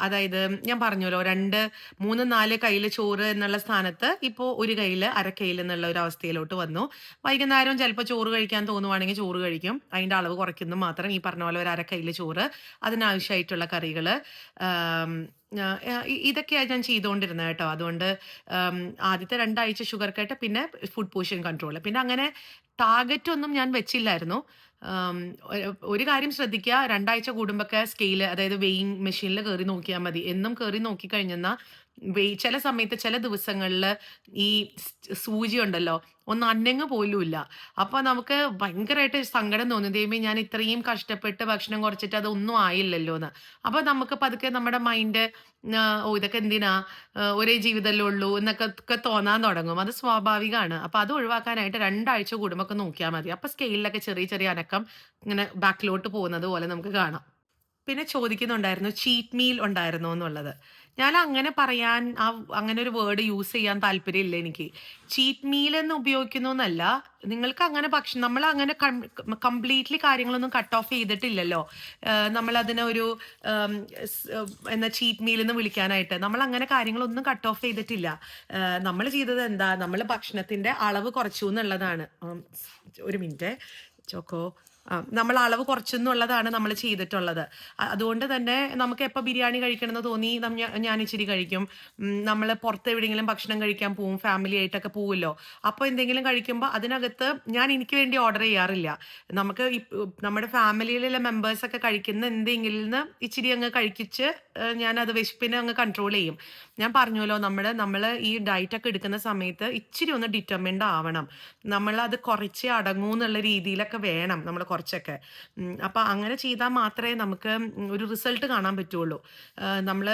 അതായത് ഞാൻ പറഞ്ഞല്ലോ രണ്ട് മൂന്ന് നാല് കയ്യിൽ ചോറ് എന്നുള്ള സ്ഥാനത്ത് ഇപ്പോൾ ഒരു കയ്യിൽ അര കയ്യിൽ എന്നുള്ള ഒരു അവസ്ഥയിലോട്ട് വന്നു. വൈകുന്നേരം ചിലപ്പോൾ ചോറ് കഴിക്കാൻ തോന്നുവാണെങ്കിൽ ചോറ് കഴിക്കും. അതിന്റെ അളവ് കുറയ്ക്കുന്നു മാത്രം. ഈ പറഞ്ഞ പോലെ ഒരു അര കയ്യിൽ ചോറ് അതിനാവശ്യമായിട്ടുള്ള കറികൾ ഇതൊക്കെയാണ് ഞാൻ ചെയ്തുകൊണ്ടിരുന്നത് കേട്ടോ. അതുകൊണ്ട് ആദ്യത്തെ രണ്ടാഴ്ച ഷുഗർ കട്ട് പിന്നെ ഫുഡ് പോഷൻ കൺട്രോൾ പിന്നെ അങ്ങനെ ടാർഗറ്റ് ഒന്നും ഞാൻ വെച്ചില്ലായിരുന്നു. ഒരു കാര്യം ശ്രദ്ധിക്കുക രണ്ടാഴ്ച കൂടുമ്പൊക്കെ സ്കെയിൽ അതായത് വെയിങ് മെഷീനിൽ കയറി നോക്കിയാൽ മതി. എന്നും കയറി നോക്കിക്കഴിഞ്ഞെന്നാൽ വെയ് ചില സമയത്ത് ചില ദിവസങ്ങളിൽ ഈ സൂചി ഉണ്ടല്ലോ ഒന്ന് അന്നങ്ങ് പോലും ഇല്ല അപ്പോൾ നമുക്ക് ഭയങ്കരമായിട്ട് സങ്കടം തോന്നും ദൈവമേ ഞാൻ ഇത്രയും കഷ്ടപ്പെട്ട് ഭക്ഷണം കുറച്ചിട്ട് അതൊന്നും ആയില്ലല്ലോ എന്ന് അപ്പോൾ നമുക്ക് പതുക്കെ നമ്മുടെ മൈൻഡ് ഓ ഇതൊക്കെ എന്തിനാ? ഒരേ ജീവിതമല്ലേ ഉള്ളൂ എന്നൊക്കെ ഒക്കെ തോന്നാൻ തുടങ്ങും. അത് സ്വാഭാവികമാണ്. അപ്പോൾ അത് ഒഴിവാക്കാനായിട്ട് രണ്ടാഴ്ച കൂടുമ്പോൾ ഒക്കെ നോക്കിയാൽ മതി. അപ്പോൾ സ്കെയിലൊക്കെ ചെറിയ ചെറിയ അനക്കം ഇങ്ങനെ ബാക്കിലോട്ട് പോകുന്നത് പോലെ നമുക്ക് കാണാം. പിന്നെ ചോദിക്കുന്നുണ്ടായിരുന്നു ചീറ്റ് മീൽ ഉണ്ടായിരുന്നോ? എന്നുള്ളത്. ഞാൻ അങ്ങനെ പറയാൻ ആ അങ്ങനെ ഒരു വേർഡ് യൂസ് ചെയ്യാൻ താല്പര്യമില്ല എനിക്ക്. ചീറ്റ് മീൽ എന്ന് ഉപയോഗിക്കുന്നു എന്നല്ല നിങ്ങൾക്ക് അങ്ങനെ ഭക്ഷണം നമ്മൾ അങ്ങനെ കംപ്ലീറ്റ്ലി കാര്യങ്ങളൊന്നും കട്ട് ഓഫ് ചെയ്തിട്ടില്ലല്ലോ. നമ്മൾ അതിനെ ഒരു എന്നാ ചീറ്റ് മീൽ എന്ന് വിളിക്കാനായിട്ട് നമ്മൾ അങ്ങനെ കാര്യങ്ങളൊന്നും കട്ട് ഓഫ് ചെയ്തിട്ടില്ല. നമ്മൾ ചെയ്തത് എന്താ? നമ്മൾ ഭക്ഷണത്തിന്റെ അളവ് കുറച്ചു എന്നുള്ളതാണ്. ഒരു മിനിറ്റ് ചോക്കോ. നമ്മൾ അളവ് കുറച്ചെന്നുള്ളതാണ് നമ്മൾ ചെയ്തിട്ടുള്ളത്. അതുകൊണ്ട് തന്നെ നമുക്ക് എപ്പോൾ ബിരിയാണി കഴിക്കണമെന്ന് തോന്നി ഞാൻ ഇച്ചിരി കഴിക്കും. നമ്മൾ പുറത്ത് എവിടെയെങ്കിലും ഭക്ഷണം കഴിക്കാൻ പോവും ഫാമിലി ആയിട്ടൊക്കെ പോവുമല്ലോ. അപ്പോൾ എന്തെങ്കിലും കഴിക്കുമ്പോൾ അതിനകത്ത് ഞാൻ എനിക്ക് വേണ്ടി ഓർഡർ ചെയ്യാറില്ല. നമുക്ക് നമ്മുടെ ഫാമിലിയിലുള്ള മെമ്പേഴ്സൊക്കെ കഴിക്കുന്ന എന്തെങ്കിലും ഇച്ചിരി അങ്ങ് കഴിക്കിച്ച് ഞാൻ അത് വിശപ്പിനെ അങ്ങ് കൺട്രോൾ ചെയ്യും. ഞാൻ പറഞ്ഞല്ലോ നമ്മൾ നമ്മൾ ഈ ഡയറ്റ് ഒക്കെ എടുക്കുന്ന സമയത്ത് ഇച്ചിരി ഒന്ന് ഡിറ്റർമിൻഡ് ആവണം. നമ്മൾ അത് കുറച്ചേ അടങ്ങൂ എന്നുള്ള രീതിയിലൊക്കെ വേണം നമ്മൾ കുറച്ചൊക്കെ. അപ്പം അങ്ങനെ ചെയ്താൽ മാത്രമേ നമുക്ക് ഒരു റിസൾട്ട് കാണാൻ പറ്റുള്ളൂ. നമ്മൾ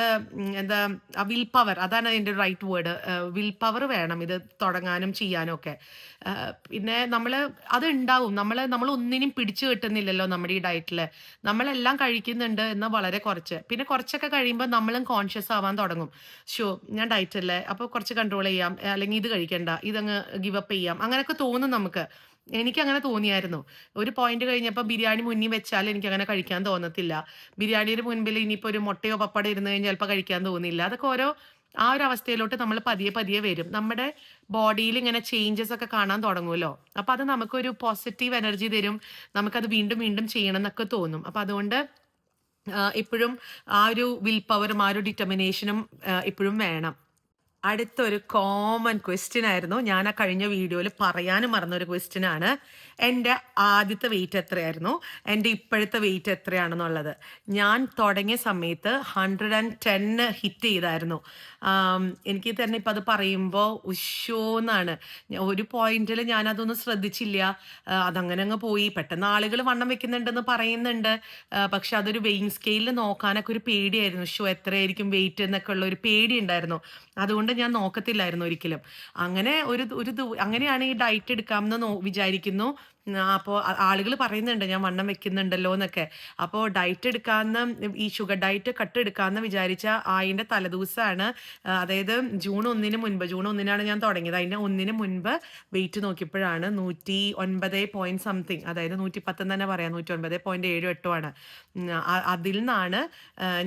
എന്താ വിൽ പവർ അതാണ് അതിന്റെ റൈറ്റ് വേർഡ് വിൽ പവർ വേണം ഇത് തുടങ്ങാനും ചെയ്യാനും ഒക്കെ. പിന്നെ നമ്മൾ അത് ഉണ്ടാവും. നമ്മൾ നമ്മൾ ഒന്നിനും പിടിച്ചു കിട്ടുന്നില്ലല്ലോ നമ്മുടെ ഈ ഡയറ്റിൽ നമ്മളെല്ലാം കഴിക്കുന്നുണ്ട് എന്നാൽ വളരെ കുറച്ച്. പിന്നെ കുറച്ചൊക്കെ കഴിയുമ്പോൾ നമ്മളും കോൺഷ്യസ് ആവാൻ തുടങ്ങും. ഷോ ഞാൻ ഡയറ്റ് അല്ലേ? അപ്പോൾ കുറച്ച് കൺട്രോൾ ചെയ്യാം. അല്ലെങ്കിൽ ഇത് കഴിക്കണ്ട ഇതങ്ങ് ഗിവ് അപ്പ് ചെയ്യാം. അങ്ങനെയൊക്കെ തോന്നും നമുക്ക്. എനിക്ക് അങ്ങനെ തോന്നിയായിരുന്നു. ഒരു പോയിന്റ് കഴിഞ്ഞപ്പോൾ ബിരിയാണി മുന്നിൽ വെച്ചാൽ എനിക്ക് അങ്ങനെ കഴിക്കാൻ തോന്നത്തില്ല. ബിരിയാണിയുടെ മുൻപിൽ ഇനിയിപ്പോൾ ഒരു മുട്ടയോ പപ്പടോ ഇരുന്ന് കഴിഞ്ഞാൽ ചിലപ്പോൾ കഴിക്കാൻ തോന്നില്ല. അതൊക്കെ ഓരോ ആ ഒരു അവസ്ഥയിലോട്ട് നമ്മൾ പതിയെ പതിയെ വരും. നമ്മുടെ ബോഡിയിൽ ഇങ്ങനെ ചേഞ്ചസ് ഒക്കെ കാണാൻ തുടങ്ങുമല്ലോ. അപ്പോൾ അത് നമുക്കൊരു പോസിറ്റീവ് എനർജി തരും. നമുക്കത് വീണ്ടും വീണ്ടും ചെയ്യണം എന്നൊക്കെ തോന്നും. അപ്പോൾ അതുകൊണ്ട് ഇപ്പോഴും ആ ഒരു വിൽ പവറും ആ ഒരു ഡിറ്റർമിനേഷനും ഇപ്പോഴും വേണം. അടുത്തൊരു കോമൺ ക്വസ്റ്റ്യൻ ആയിരുന്നു. ഞാൻ ആ കഴിഞ്ഞ വീഡിയോയിൽ പറയാനും മറന്നൊരു ക്വസ്റ്റ്യൻ ആണ്. എന്റെ ആദ്യത്തെ വെയിറ്റ് എത്രയായിരുന്നു? എന്റെ ഇപ്പോഴത്തെ വെയിറ്റ് എത്രയാണെന്നുള്ളത്. ഞാൻ തുടങ്ങിയ സമയത്ത് ഹൺഡ്രഡ് ആൻഡ് ടെന്ന് ഹിറ്റ് ചെയ്തായിരുന്നു. എനിക്ക് തന്നെ ഇപ്പം അത് പറയുമ്പോൾ ഉഷോ എന്നാണ്. ഒരു പോയിന്റിൽ ഞാനതൊന്നും ശ്രദ്ധിച്ചില്ല. അതങ്ങനെ അങ്ങ് പോയി. പെട്ടെന്ന് ആളുകൾ വണ്ണം വെക്കുന്നുണ്ടെന്ന് പറയുന്നുണ്ട്. പക്ഷെ അതൊരു വെയിങ് സ്കെയിലിൽ നോക്കാനൊക്കെ ഒരു പേടിയായിരുന്നു. ഷോ എത്രയായിരിക്കും വെയിറ്റ് എന്നൊക്കെ ഉള്ള ഒരു പേടി ഉണ്ടായിരുന്നു. അതുകൊണ്ട് ഞാൻ നോക്കത്തില്ലായിരുന്നു ഒരിക്കലും. അങ്ങനെ ഒരു ഒരു അങ്ങനെയാണ് ഈ ഡയറ്റ് എടുക്കാമെന്ന് വിചാരിക്കുന്നു. അപ്പോൾ ആളുകൾ പറയുന്നുണ്ട് ഞാൻ വണ്ണം വെക്കുന്നുണ്ടല്ലോ എന്നൊക്കെ. അപ്പോൾ ഡയറ്റ് എടുക്കാമെന്ന് ഈ ഷുഗർ ഡയറ്റ് കട്ട് എടുക്കാമെന്ന് വിചാരിച്ച അതിന്റെ തലേദിവസമാണ് അതായത് ജൂൺ ഒന്നിന് മുൻപ് ജൂൺ ഒന്നിനാണ് ഞാൻ തുടങ്ങിയത്. അതിന്റെ ഒന്നിന് മുൻപ് വെയിറ്റ് നോക്കിയപ്പോഴാണ് നൂറ്റി ഒൻപത് പോയിന്റ് സംതിങ് അതായത് നൂറ്റി പത്ത് തന്നെ പറയാം നൂറ്റി ഒൻപത് പോയിന്റ് ഏഴ് എട്ടോ ആണ്. അതിൽ നിന്നാണ്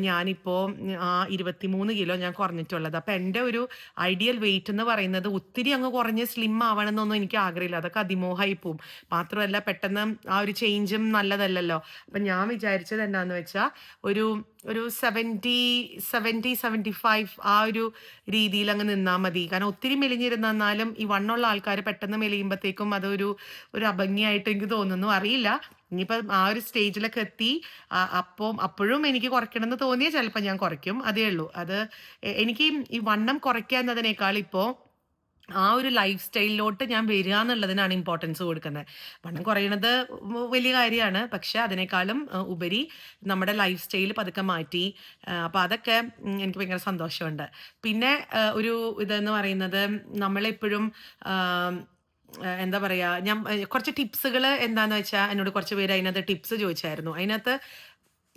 ഞാനിപ്പോൾ ആ ഇരുപത്തിമൂന്ന് കിലോ ഞാൻ കുറഞ്ഞിട്ടുള്ളത്. അപ്പം എന്റെ ഒരു ഐഡിയൽ വെയിറ്റ് എന്ന് പറയുന്നത് ഒത്തിരി അങ്ങ് കുറഞ്ഞ് സ്ലിം ആവണമെന്നൊന്നും എനിക്ക് ആഗ്രഹമില്ല. അതൊക്കെ അതിമോഹമായി പോവും. മാത്രമല്ല പെട്ടെന്ന് ആ ഒരു ചേഞ്ചും നല്ലതല്ലല്ലോ. അപ്പം ഞാൻ വിചാരിച്ചത് എന്താണെന്ന് വെച്ചാൽ ഒരു ഒരു സെവന്റി സെവന്റി സെവന്റി ഫൈവ് ആ ഒരു രീതിയിൽ അങ്ങ് നിന്നാൽ മതി. കാരണം ഒത്തിരി മെലിഞ്ഞിരുന്നാലും ഈ വണ്ണുള്ള ആൾക്കാർ പെട്ടെന്ന് മെലിയുമ്പോഴത്തേക്കും അതൊരു ഒരു അഭംഗിയായിട്ട് എനിക്ക് തോന്നുന്നു. അറിയില്ല. ഇനിയിപ്പം ആ ഒരു സ്റ്റേജിലൊക്കെ എത്തി. അപ്പം അപ്പോഴും എനിക്ക് കുറയ്ക്കണമെന്ന് തോന്നിയാൽ ചിലപ്പോൾ ഞാൻ കുറയ്ക്കും. അതേ ഉള്ളൂ. അത് എനിക്ക് ഈ വണ്ണം കുറയ്ക്കുക എന്നതിനേക്കാൾ ഇപ്പോൾ ആ ഒരു ലൈഫ് സ്റ്റൈലിലോട്ട് ഞാൻ വരിക എന്നുള്ളതിനാണ് ഇമ്പോർട്ടൻസ് കൊടുക്കുന്നത്. പണം കുറയുന്നത് വലിയ കാര്യമാണ്. പക്ഷെ അതിനേക്കാളും ഉപരി നമ്മുടെ ലൈഫ് സ്റ്റൈൽ പതുക്കെ മാറ്റി അപ്പം അതൊക്കെ എനിക്ക് ഭയങ്കര സന്തോഷമുണ്ട്. പിന്നെ ഒരു ഇതെന്ന് പറയുന്നത് നമ്മളെപ്പോഴും എന്താ പറയുക ഞാൻ കുറച്ച് ടിപ്സുകൾ എന്താന്ന് വെച്ചാൽ എന്നോട് കുറച്ച് പേര് അതിനകത്ത് ടിപ്സ് ചോദിച്ചായിരുന്നു. അതിനകത്ത്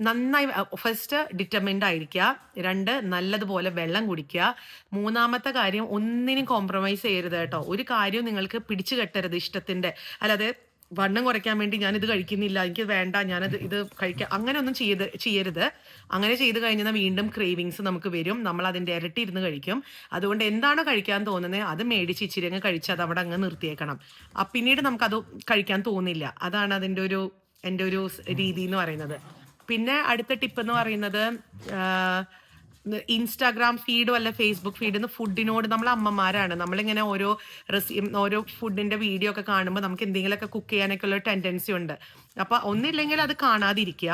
നന്നായി ഫസ്റ്റ് ഡിറ്റർമിൻഡ് ആയിരിക്കുക. രണ്ട് നല്ലതുപോലെ വെള്ളം കുടിക്കുക. മൂന്നാമത്തെ കാര്യം ഒന്നിനും കോംപ്രമൈസ് ചെയ്യരുത് കേട്ടോ. ഒരു കാര്യവും നിങ്ങൾക്ക് പിടിച്ചു കെട്ടരുത് ഇഷ്ടത്തിന്റെ അല്ലാതെ വണ്ണം കുറയ്ക്കാൻ വേണ്ടി ഞാൻ ഇത് കഴിക്കുന്നില്ല എനിക്ക് വേണ്ട ഞാനത് ഇത് കഴിക്കാം അങ്ങനെ ഒന്നും ചെയ്ത് ചെയ്യരുത്. അങ്ങനെ ചെയ്ത് കഴിഞ്ഞാൽ വീണ്ടും ക്രേവിങ്സ് നമുക്ക് വരും. നമ്മൾ അതിന്റെ ഇരട്ടി ഇരുന്ന് കഴിക്കും. അതുകൊണ്ട് എന്താണോ കഴിക്കാൻ തോന്നുന്നത് അത് മേടിച്ച് ഇച്ചിരി അങ്ങ് കഴിച്ച് അത് അവിടെ അങ്ങ് നിർത്തിയേക്കണം. പിന്നീട് നമുക്കത് കഴിക്കാൻ തോന്നില്ല. അതാണ് അതിന്റെ ഒരു എന്റെ ഒരു രീതി എന്ന് പറയുന്നത്. പിന്നെ അടുത്ത ടിപ്പ് എന്ന് പറയുന്നത് ഇൻസ്റ്റാഗ്രാം ഫീഡും അല്ല ഫേസ്ബുക്ക് ഫീഡിന്ന് ഫുഡിനോട് നമ്മൾ അമ്മമാരാണ്. നമ്മളിങ്ങനെ ഓരോ റെസി ഓരോ ഫുഡിന്റെ വീഡിയോ ഒക്കെ കാണുമ്പോൾ നമുക്ക് എന്തെങ്കിലുമൊക്കെ കുക്ക് ചെയ്യാനൊക്കെ ഉള്ള ടെൻഡൻസി ഉണ്ട്. അപ്പൊ ഒന്നില്ലെങ്കിൽ അത് കാണാതിരിക്കുക.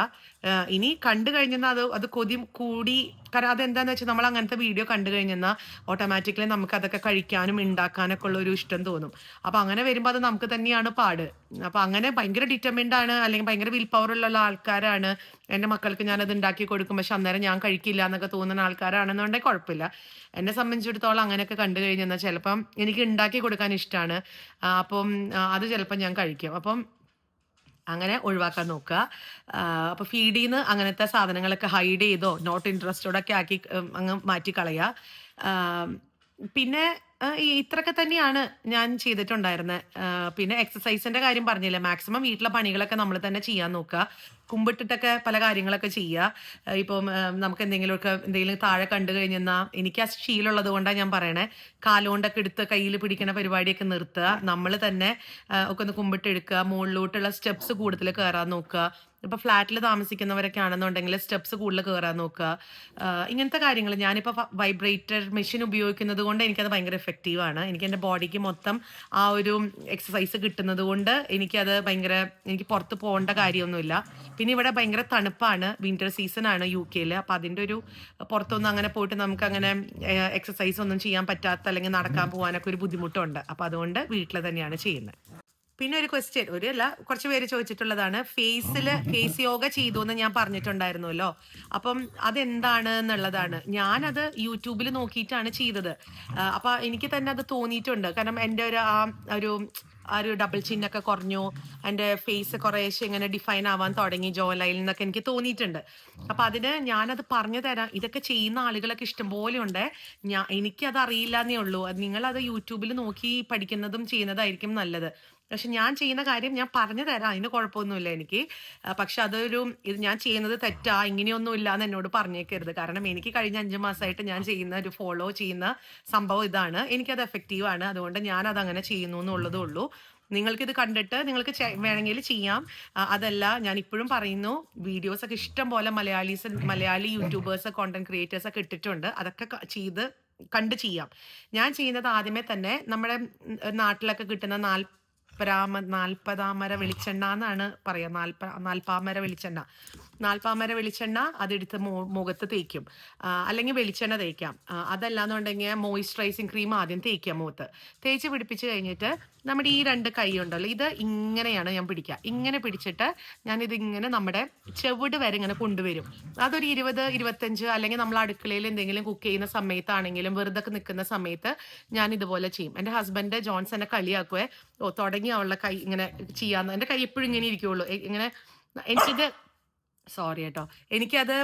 ഇനി കണ്ടു കഴിഞ്ഞാൽ അത് അത് കൊതി കൂടി കാരണം അതെന്താന്ന് വെച്ചാൽ നമ്മൾ അങ്ങനത്തെ വീഡിയോ കണ്ടു കഴിഞ്ഞാൽ ഓട്ടോമാറ്റിക്കലി നമുക്ക് അതൊക്കെ കഴിക്കാനും ഉണ്ടാക്കാനൊക്കെ ഉള്ള ഒരു ഇഷ്ടം തോന്നും. അപ്പൊ അങ്ങനെ വരുമ്പോൾ അത് നമുക്ക് തന്നെയാണ് പാട്. അപ്പൊ അങ്ങനെ ഭയങ്കര ഡിറ്റർമിൻഡ് ആണ് അല്ലെങ്കിൽ ഭയങ്കര വിൽ പവർ ഉള്ള ആൾക്കാരാണ്. എന്റെ മക്കൾക്ക് ഞാനത് ഉണ്ടാക്കി കൊടുക്കും പക്ഷെ അന്നേരം ഞാൻ കഴിക്കില്ല എന്നൊക്കെ തോന്നുന്ന ആൾക്കാരാണെന്നുണ്ടെങ്കിൽ കുഴപ്പമില്ല എന്നെ സംബന്ധിച്ചിടത്തോളം അങ്ങനെയൊക്കെ കണ്ടു കഴിഞ്ഞാൽ ചിലപ്പം എനിക്ക് ഉണ്ടാക്കി കൊടുക്കാൻ ഇഷ്ടമാണ് അപ്പം അത് ചിലപ്പം ഞാൻ കഴിക്കും. അപ്പം അങ്ങനെ ഒഴിവാക്കാൻ നോക്കുക. അപ്പോൾ ഫീഡിൽ നിന്ന് അങ്ങനത്തെ സാധനങ്ങളൊക്കെ ഹൈഡ് ചെയ്തോ നോട്ട് ഇൻട്രസ്റ്റോടൊക്കെ ആക്കി അങ്ങ് മാറ്റി കളയുക പിന്നെ ഈ ഇത്രയൊക്കെ തന്നെയാണ് ഞാൻ ചെയ്തിട്ടുണ്ടായിരുന്നത് പിന്നെ എക്സസൈസിന്റെ കാര്യം പറഞ്ഞില്ല? മാക്സിമം വീട്ടിലെ പണികളൊക്കെ നമ്മൾ തന്നെ ചെയ്യാൻ നോക്കുക. കുമ്പിട്ടിട്ടൊക്കെ പല കാര്യങ്ങളൊക്കെ ചെയ്യുക. ഇപ്പം നമുക്ക് എന്തെങ്കിലുമൊക്കെ എന്തെങ്കിലും താഴെ കണ്ടു കഴിഞ്ഞാൽ എനിക്ക് ആ ശീലമുള്ളത് കൊണ്ടാണ് ഞാൻ പറയണേ. കാലുകൊണ്ടൊക്കെ എടുത്ത് കയ്യിൽ പിടിക്കുന്ന പരിപാടിയൊക്കെ നിർത്തുക. നമ്മൾ തന്നെ ഒക്കെ ഒന്ന് കുമ്പിട്ടെടുക്കുക മുകളിലോട്ടുള്ള സ്റ്റെപ്സ് കൂടുതൽ കയറാൻ നോക്കുക. ഇപ്പൊ ഫ്ലാറ്റിൽ താമസിക്കുന്നവരൊക്കെ ആണെന്നുണ്ടെങ്കിൽ സ്റ്റെപ്സ് കൂടുതൽ കയറാൻ നോക്കുക. ഇങ്ങനത്തെ കാര്യങ്ങൾ ഞാനിപ്പോൾ വൈബ്രേറ്റർ മെഷീൻ ഉപയോഗിക്കുന്നത് കൊണ്ട് എനിക്കത് ഭയങ്കര എഫക്റ്റീവ് ആണ്. എനിക്ക് എന്റെ ബോഡിക്ക് മൊത്തം ആ ഒരു എക്സസൈസ് കിട്ടുന്നത് കൊണ്ട് എനിക്കത് ഭയങ്കര എനിക്ക് പുറത്ത് പോകേണ്ട കാര്യമൊന്നുമില്ല. പിന്നെ ഇവിടെ ഭയങ്കര തണുപ്പാണ്. സീസൺ ആണ് യു കെയിൽ അപ്പം അതിന്റെ ഒരു പുറത്തൊന്നും അങ്ങനെ പോയിട്ട് നമുക്ക് അങ്ങനെ എക്സസൈസ് ഒന്നും ചെയ്യാൻ പറ്റാത്ത അല്ലെങ്കിൽ നടക്കാൻ പോകാനൊക്കെ ഒരു ബുദ്ധിമുട്ടുണ്ട്. അപ്പം അതുകൊണ്ട് വീട്ടിൽ തന്നെയാണ് ചെയ്യുന്നത്. പിന്നെ ഒരു ക്വസ്റ്റ്യൻ ഒരു അല്ല കുറച്ച് പേര് ചോദിച്ചിട്ടുള്ളതാണ്. ഫേസിൽ ഫേസ് യോഗ ചെയ്തു എന്ന് ഞാൻ പറഞ്ഞിട്ടുണ്ടായിരുന്നല്ലോ. അപ്പം അതെന്താണ് എന്നുള്ളതാണ്. ഞാനത് യൂട്യൂബിൽ നോക്കിയിട്ടാണ് ചെയ്തത്. അപ്പൊ എനിക്ക് തന്നെ അത് തോന്നിയിട്ടുണ്ട്. കാരണം എന്റെ ഒരു ആ ഒരു ആ ഒരു ഡബിൾ ചിന്നൊക്കെ കുറഞ്ഞു. എന്റെ ഫേസ് കുറേശ്ശെ ഇങ്ങനെ ഡിഫൈൻ ആവാൻ തുടങ്ങി ജോ ലൈനിൽ നിന്നൊക്കെ എനിക്ക് തോന്നിയിട്ടുണ്ട്. അപ്പൊ അതിന് ഞാനത് പറഞ്ഞു തരാം. ഇതൊക്കെ ചെയ്യുന്ന ആളുകളൊക്കെ ഇഷ്ടംപോലെ ഉണ്ട്. ഞാൻ എനിക്കത് അറിയില്ല എന്നേ ഉള്ളൂ. നിങ്ങൾ അത് യൂട്യൂബിൽ നോക്കി പഠിക്കുന്നതും ചെയ്യുന്നതായിരിക്കും നല്ലത്. പക്ഷെ ഞാൻ ചെയ്യുന്ന കാര്യം ഞാൻ പറഞ്ഞു തരാം. അതിന് കുഴപ്പമൊന്നുമില്ല എനിക്ക്. പക്ഷെ അതൊരു ഇത് ഞാൻ ചെയ്യുന്നത് തെറ്റാ ഇങ്ങനെയൊന്നും ഇല്ല എന്ന് എന്നോട് പറഞ്ഞേക്കരുത്. കാരണം എനിക്ക് കഴിഞ്ഞ അഞ്ച് മാസമായിട്ട് ഞാൻ ചെയ്യുന്ന ഒരു ഫോളോ ചെയ്യുന്ന സംഭവം ഇതാണ്. എനിക്കത് എഫക്റ്റീവ് ആണ്. അതുകൊണ്ട് ഞാൻ അത് അങ്ങനെ ചെയ്യുന്നു എന്നുള്ളതേ ഉള്ളൂ. നിങ്ങൾക്ക് ഇത് കണ്ടിട്ട് നിങ്ങൾക്ക് വേണമെങ്കിൽ ചെയ്യാം. അതല്ല ഞാൻ ഇപ്പോഴും പറയുന്നു വീഡിയോസ് ഒക്കെ ഇഷ്ടം പോലെ Malayalees Malayali YouTubers content creators ഒക്കെ ഇട്ടിട്ടുണ്ട്. അതൊക്കെ ചെയ്ത് കണ്ട് ചെയ്യാം. ഞാൻ ചെയ്യുന്നത് ആദ്യമേ തന്നെ നമ്മുടെ നാട്ടിലൊക്കെ കിട്ടുന്ന നാൽപ്പരാമ നാൽപ്പതാമര വെളിച്ചെണ്ണ എന്നാണ് പറയാ നാൽപ്പ നാൽപ്പാമര വെളിച്ചെണ്ണ. നാൽപ്പാമര വെളിച്ചെണ്ണ അതെടുത്ത് മു- മുഖത്ത് തേക്കും. അല്ലെങ്കിൽ വെളിച്ചെണ്ണ തേക്കാം. അതല്ലാന്നുണ്ടെങ്കിൽ മോയിസ്ചറൈസിങ് ക്രീം ആദ്യം തേക്കാം മുഖത്ത്. തേച്ച് പിടിപ്പിച്ച് കഴിഞ്ഞിട്ട് നമ്മുടെ ഈ രണ്ട് കൈ ഉണ്ടല്ലോ ഇത് ഇങ്ങനെയാണ് ഞാൻ പിടിക്കുക. ഇങ്ങനെ പിടിച്ചിട്ട് ഞാനിതിങ്ങനെ നമ്മുടെ ചെവിട് വരെ ഇങ്ങനെ കൊണ്ടുവരും. അതൊരു ഇരുപത് ഇരുപത്തഞ്ച് അല്ലെങ്കിൽ നമ്മൾ അടുക്കളയിൽ എന്തെങ്കിലും കുക്ക് ചെയ്യുന്ന സമയത്താണെങ്കിലും വെറുതെ നിൽക്കുന്ന സമയത്ത് ഞാൻ ഇതുപോലെ ചെയ്യും. എന്റെ ഹസ്ബൻഡ് ജോൺസനെ കളിയാക്കുവേ. ഓ തുടങ്ങി അവളുടെ കൈ ഇങ്ങനെ ചെയ്യാന്ന്. എന്റെ കൈ എപ്പോഴും ഇങ്ങനെ ഇരിക്കുള്ളൂ. ഇങ്ങനെ എനിക്കിത് സോറി കേട്ടോ. എനിക്കത്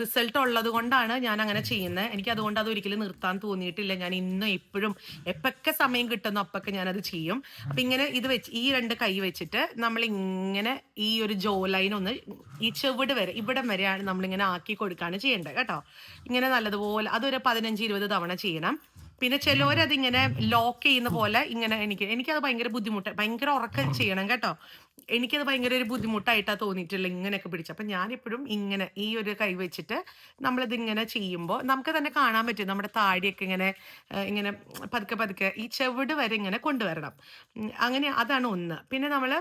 റിസൾട്ട് ഉള്ളത് കൊണ്ടാണ് ഞാൻ അങ്ങനെ ചെയ്യുന്നത് എനിക്ക് അതുകൊണ്ട് അത് ഒരിക്കലും നിർത്താൻ തോന്നിയിട്ടില്ല. ഞാൻ ഇന്നും എപ്പോഴും എപ്പൊക്കെ സമയം കിട്ടുന്നു അപ്പൊക്കെ ഞാനത് ചെയ്യും. അപ്പൊ ഇങ്ങനെ ഇത് വെച്ച് ഈ രണ്ട് കൈ വെച്ചിട്ട് നമ്മൾ ഇങ്ങനെ ഈ ഒരു ജോ ലൈൻ ഒന്ന് ഈ ചെവിട് വരെ ഇവിടം വരെയാണ് നമ്മളിങ്ങനെ ആക്കി കൊടുക്കുകയാണ് ചെയ്യേണ്ടത് കേട്ടോ. ഇങ്ങനെ നല്ലതുപോലെ അതൊരു പതിനഞ്ച് ഇരുപത് തവണ ചെയ്യണം. പിന്നെ ചിലവരതിങ്ങനെ ലോക്ക് ചെയ്യുന്ന പോലെ ഇങ്ങനെ എനിക്ക് എനിക്കത് ഭയങ്കര ബുദ്ധിമുട്ട് ഭയങ്കര ഉറക്കം ചെയ്യണം കേട്ടോ. എനിക്കത് ഭയങ്കര ഒരു ബുദ്ധിമുട്ടായിട്ടാണ് തോന്നിയിട്ടില്ല ഇങ്ങനെയൊക്കെ പിടിച്ചു. അപ്പം ഞാനിപ്പോഴും ഇങ്ങനെ ഈ ഒരു കൈ വെച്ചിട്ട് നമ്മളിത് ഇങ്ങനെ ചെയ്യുമ്പോൾ നമുക്ക് തന്നെ കാണാൻ പറ്റും. നമ്മുടെ താടിയൊക്കെ ഇങ്ങനെ ഇങ്ങനെ പതുക്കെ പതുക്കെ ഈ ചെവിട് വരെ ഇങ്ങനെ കൊണ്ടുവരണം. അങ്ങനെ അതാണ് ഒന്ന്. പിന്നെ നമ്മൾ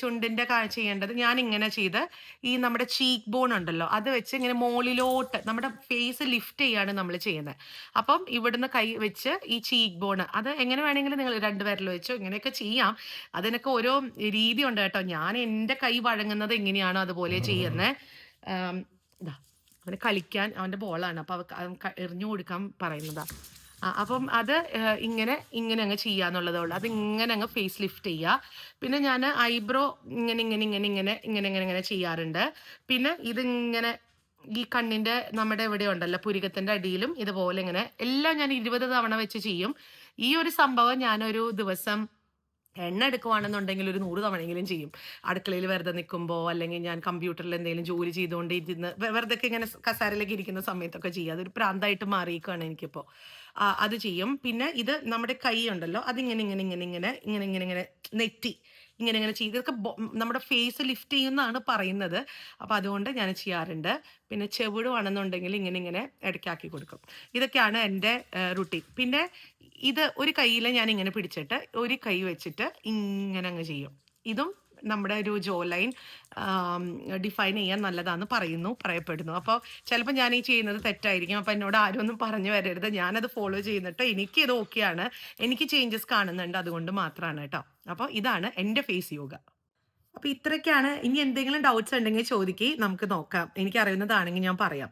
ചുണ്ടിന്റെ ചെയ്യേണ്ടത് ഞാൻ ഇങ്ങനെ ചെയ്ത് ഈ നമ്മുടെ ചീക്ക് ബോൺ ഉണ്ടല്ലോ അത് വെച്ച് ഇങ്ങനെ മോളിലോട്ട് നമ്മുടെ ഫേസ് ലിഫ്റ്റ് ചെയ്യാണ് നമ്മൾ ചെയ്യുന്നത്. അപ്പം ഇവിടുന്ന് കൈ വെച്ച് ഈ ചീക്ക് ബോൺ അത് എങ്ങനെ വേണമെങ്കിലും നിങ്ങൾ രണ്ടുപേരിൽ വെച്ചോ ഇങ്ങനെയൊക്കെ ചെയ്യാം. അതിനൊക്കെ ഓരോ രീതി ഉണ്ട് കേട്ടോ. ഞാൻ എന്റെ കൈ വഴങ്ങുന്നത് എങ്ങനെയാണോ അതുപോലെ ചെയ്യുന്നത് ഇതാ അവന് കളിക്കാൻ അവന്റെ ബോളാണ്. അപ്പോൾ എറിഞ്ഞു കൊടുക്കാൻ പറയുന്നതാ. അപ്പം അത് ഇങ്ങനെ ഇങ്ങനെ അങ്ങ് ചെയ്യാന്നുള്ളതേ ഉള്ളൂ. അത് ഇങ്ങനെ അങ്ങ് ഫേസ് ലിഫ്റ്റ് ചെയ്യുക പിന്നെ ഞാൻ ഐബ്രോ ഇങ്ങനെ ഇങ്ങനെ ഇങ്ങനെ ഇങ്ങനെ ഇങ്ങനെ ഇങ്ങനെ ഇങ്ങനെ ചെയ്യാറുണ്ട്. പിന്നെ ഇതിങ്ങനെ ഈ കണ്ണിന്റെ നമ്മുടെ ഇവിടെ ഉണ്ടല്ലോ പുരികത്തിന്റെ അടിയിലും ഇതുപോലെ ഇങ്ങനെ എല്ലാം ഞാൻ ഇരുപത് തവണ വെച്ച് ചെയ്യും. ഈ ഒരു സംഭവം ഞാനൊരു ദിവസം എണ്ണ എടുക്കുവാണെന്നുണ്ടെങ്കിൽ ഒരു നൂറ് തവണയെങ്കിലും ചെയ്യും. അടുക്കളയിൽ വെറുതെ നിൽക്കുമ്പോൾ അല്ലെങ്കിൽ ഞാൻ കമ്പ്യൂട്ടറിൽ എന്തെങ്കിലും ജോലി ചെയ്തുകൊണ്ട് ഇരുന്ന് വെറുതെ ഇങ്ങനെ കസാരയിലേക്ക് ഇരിക്കുന്ന സമയത്തൊക്കെ ചെയ്യും. അതൊരു പ്രാന്തായിട്ട് മാറിയിരിക്കുകയാണ് എനിക്കിപ്പോൾ അത് ചെയ്യും. പിന്നെ ഇത് നമ്മുടെ കൈ ഉണ്ടല്ലോ അതിങ്ങനെ ഇങ്ങനെ ഇങ്ങനെ ഇങ്ങനെ ഇങ്ങനെ ഇങ്ങനെ ഇങ്ങനെ നെറ്റി ഇങ്ങനെ ഇങ്ങനെ ചെയ്ത്. ഇതൊക്കെ നമ്മുടെ ഫേസ് ലിഫ്റ്റ് ചെയ്യുന്നതാണ് പറയുന്നത്. അപ്പോൾ അതുകൊണ്ട് ഞാൻ ചെയ്യാറുണ്ട്. പിന്നെ ചെവിടുവാണെന്നുണ്ടെങ്കിൽ ഇങ്ങനെ ഇങ്ങനെ ഇടയ്ക്കാക്കി കൊടുക്കും. ഇതൊക്കെയാണ് എന്റെ റുട്ടീൻ പിന്നെ ഇത് ഒരു കയ്യിൽ ഞാൻ ഇങ്ങനെ പിടിച്ചിട്ട് ഒരു കൈ വെച്ചിട്ട് ഇങ്ങനെ അങ്ങ് ചെയ്യും. ഇതും നമ്മുടെ ഒരു ജോ ലൈൻ ഡിഫൈൻ ചെയ്യാൻ നല്ലതാന്ന് പറയുന്നു പറയപ്പെടുന്നു. അപ്പോൾ ചിലപ്പോൾ ഞാൻ ഈ ചെയ്യുന്നത് തെറ്റായിരിക്കും. അപ്പോൾ എന്നോട് ആരും ഒന്നും പറഞ്ഞു വരരുത്. ഞാനത് ഫോളോ ചെയ്യുന്നിട്ട് ഇത് ഓക്കെയാണ് എനിക്ക് ചേഞ്ചസ് കാണുന്നുണ്ട് അതുകൊണ്ട് മാത്രമാണ് കേട്ടോ അപ്പോൾ ഇതാണ് എന്റെ ഫേസ് യോഗ അപ്പോൾ ഇത്രയൊക്കെയാണ് ഇനി എന്തെങ്കിലും ഡൗട്ട്സ് ഉണ്ടെങ്കിൽ ചോദിക്കി. നമുക്ക് നോക്കാം. എനിക്ക് അറിയുന്നതാണെങ്കിൽ ഞാൻ പറയാം.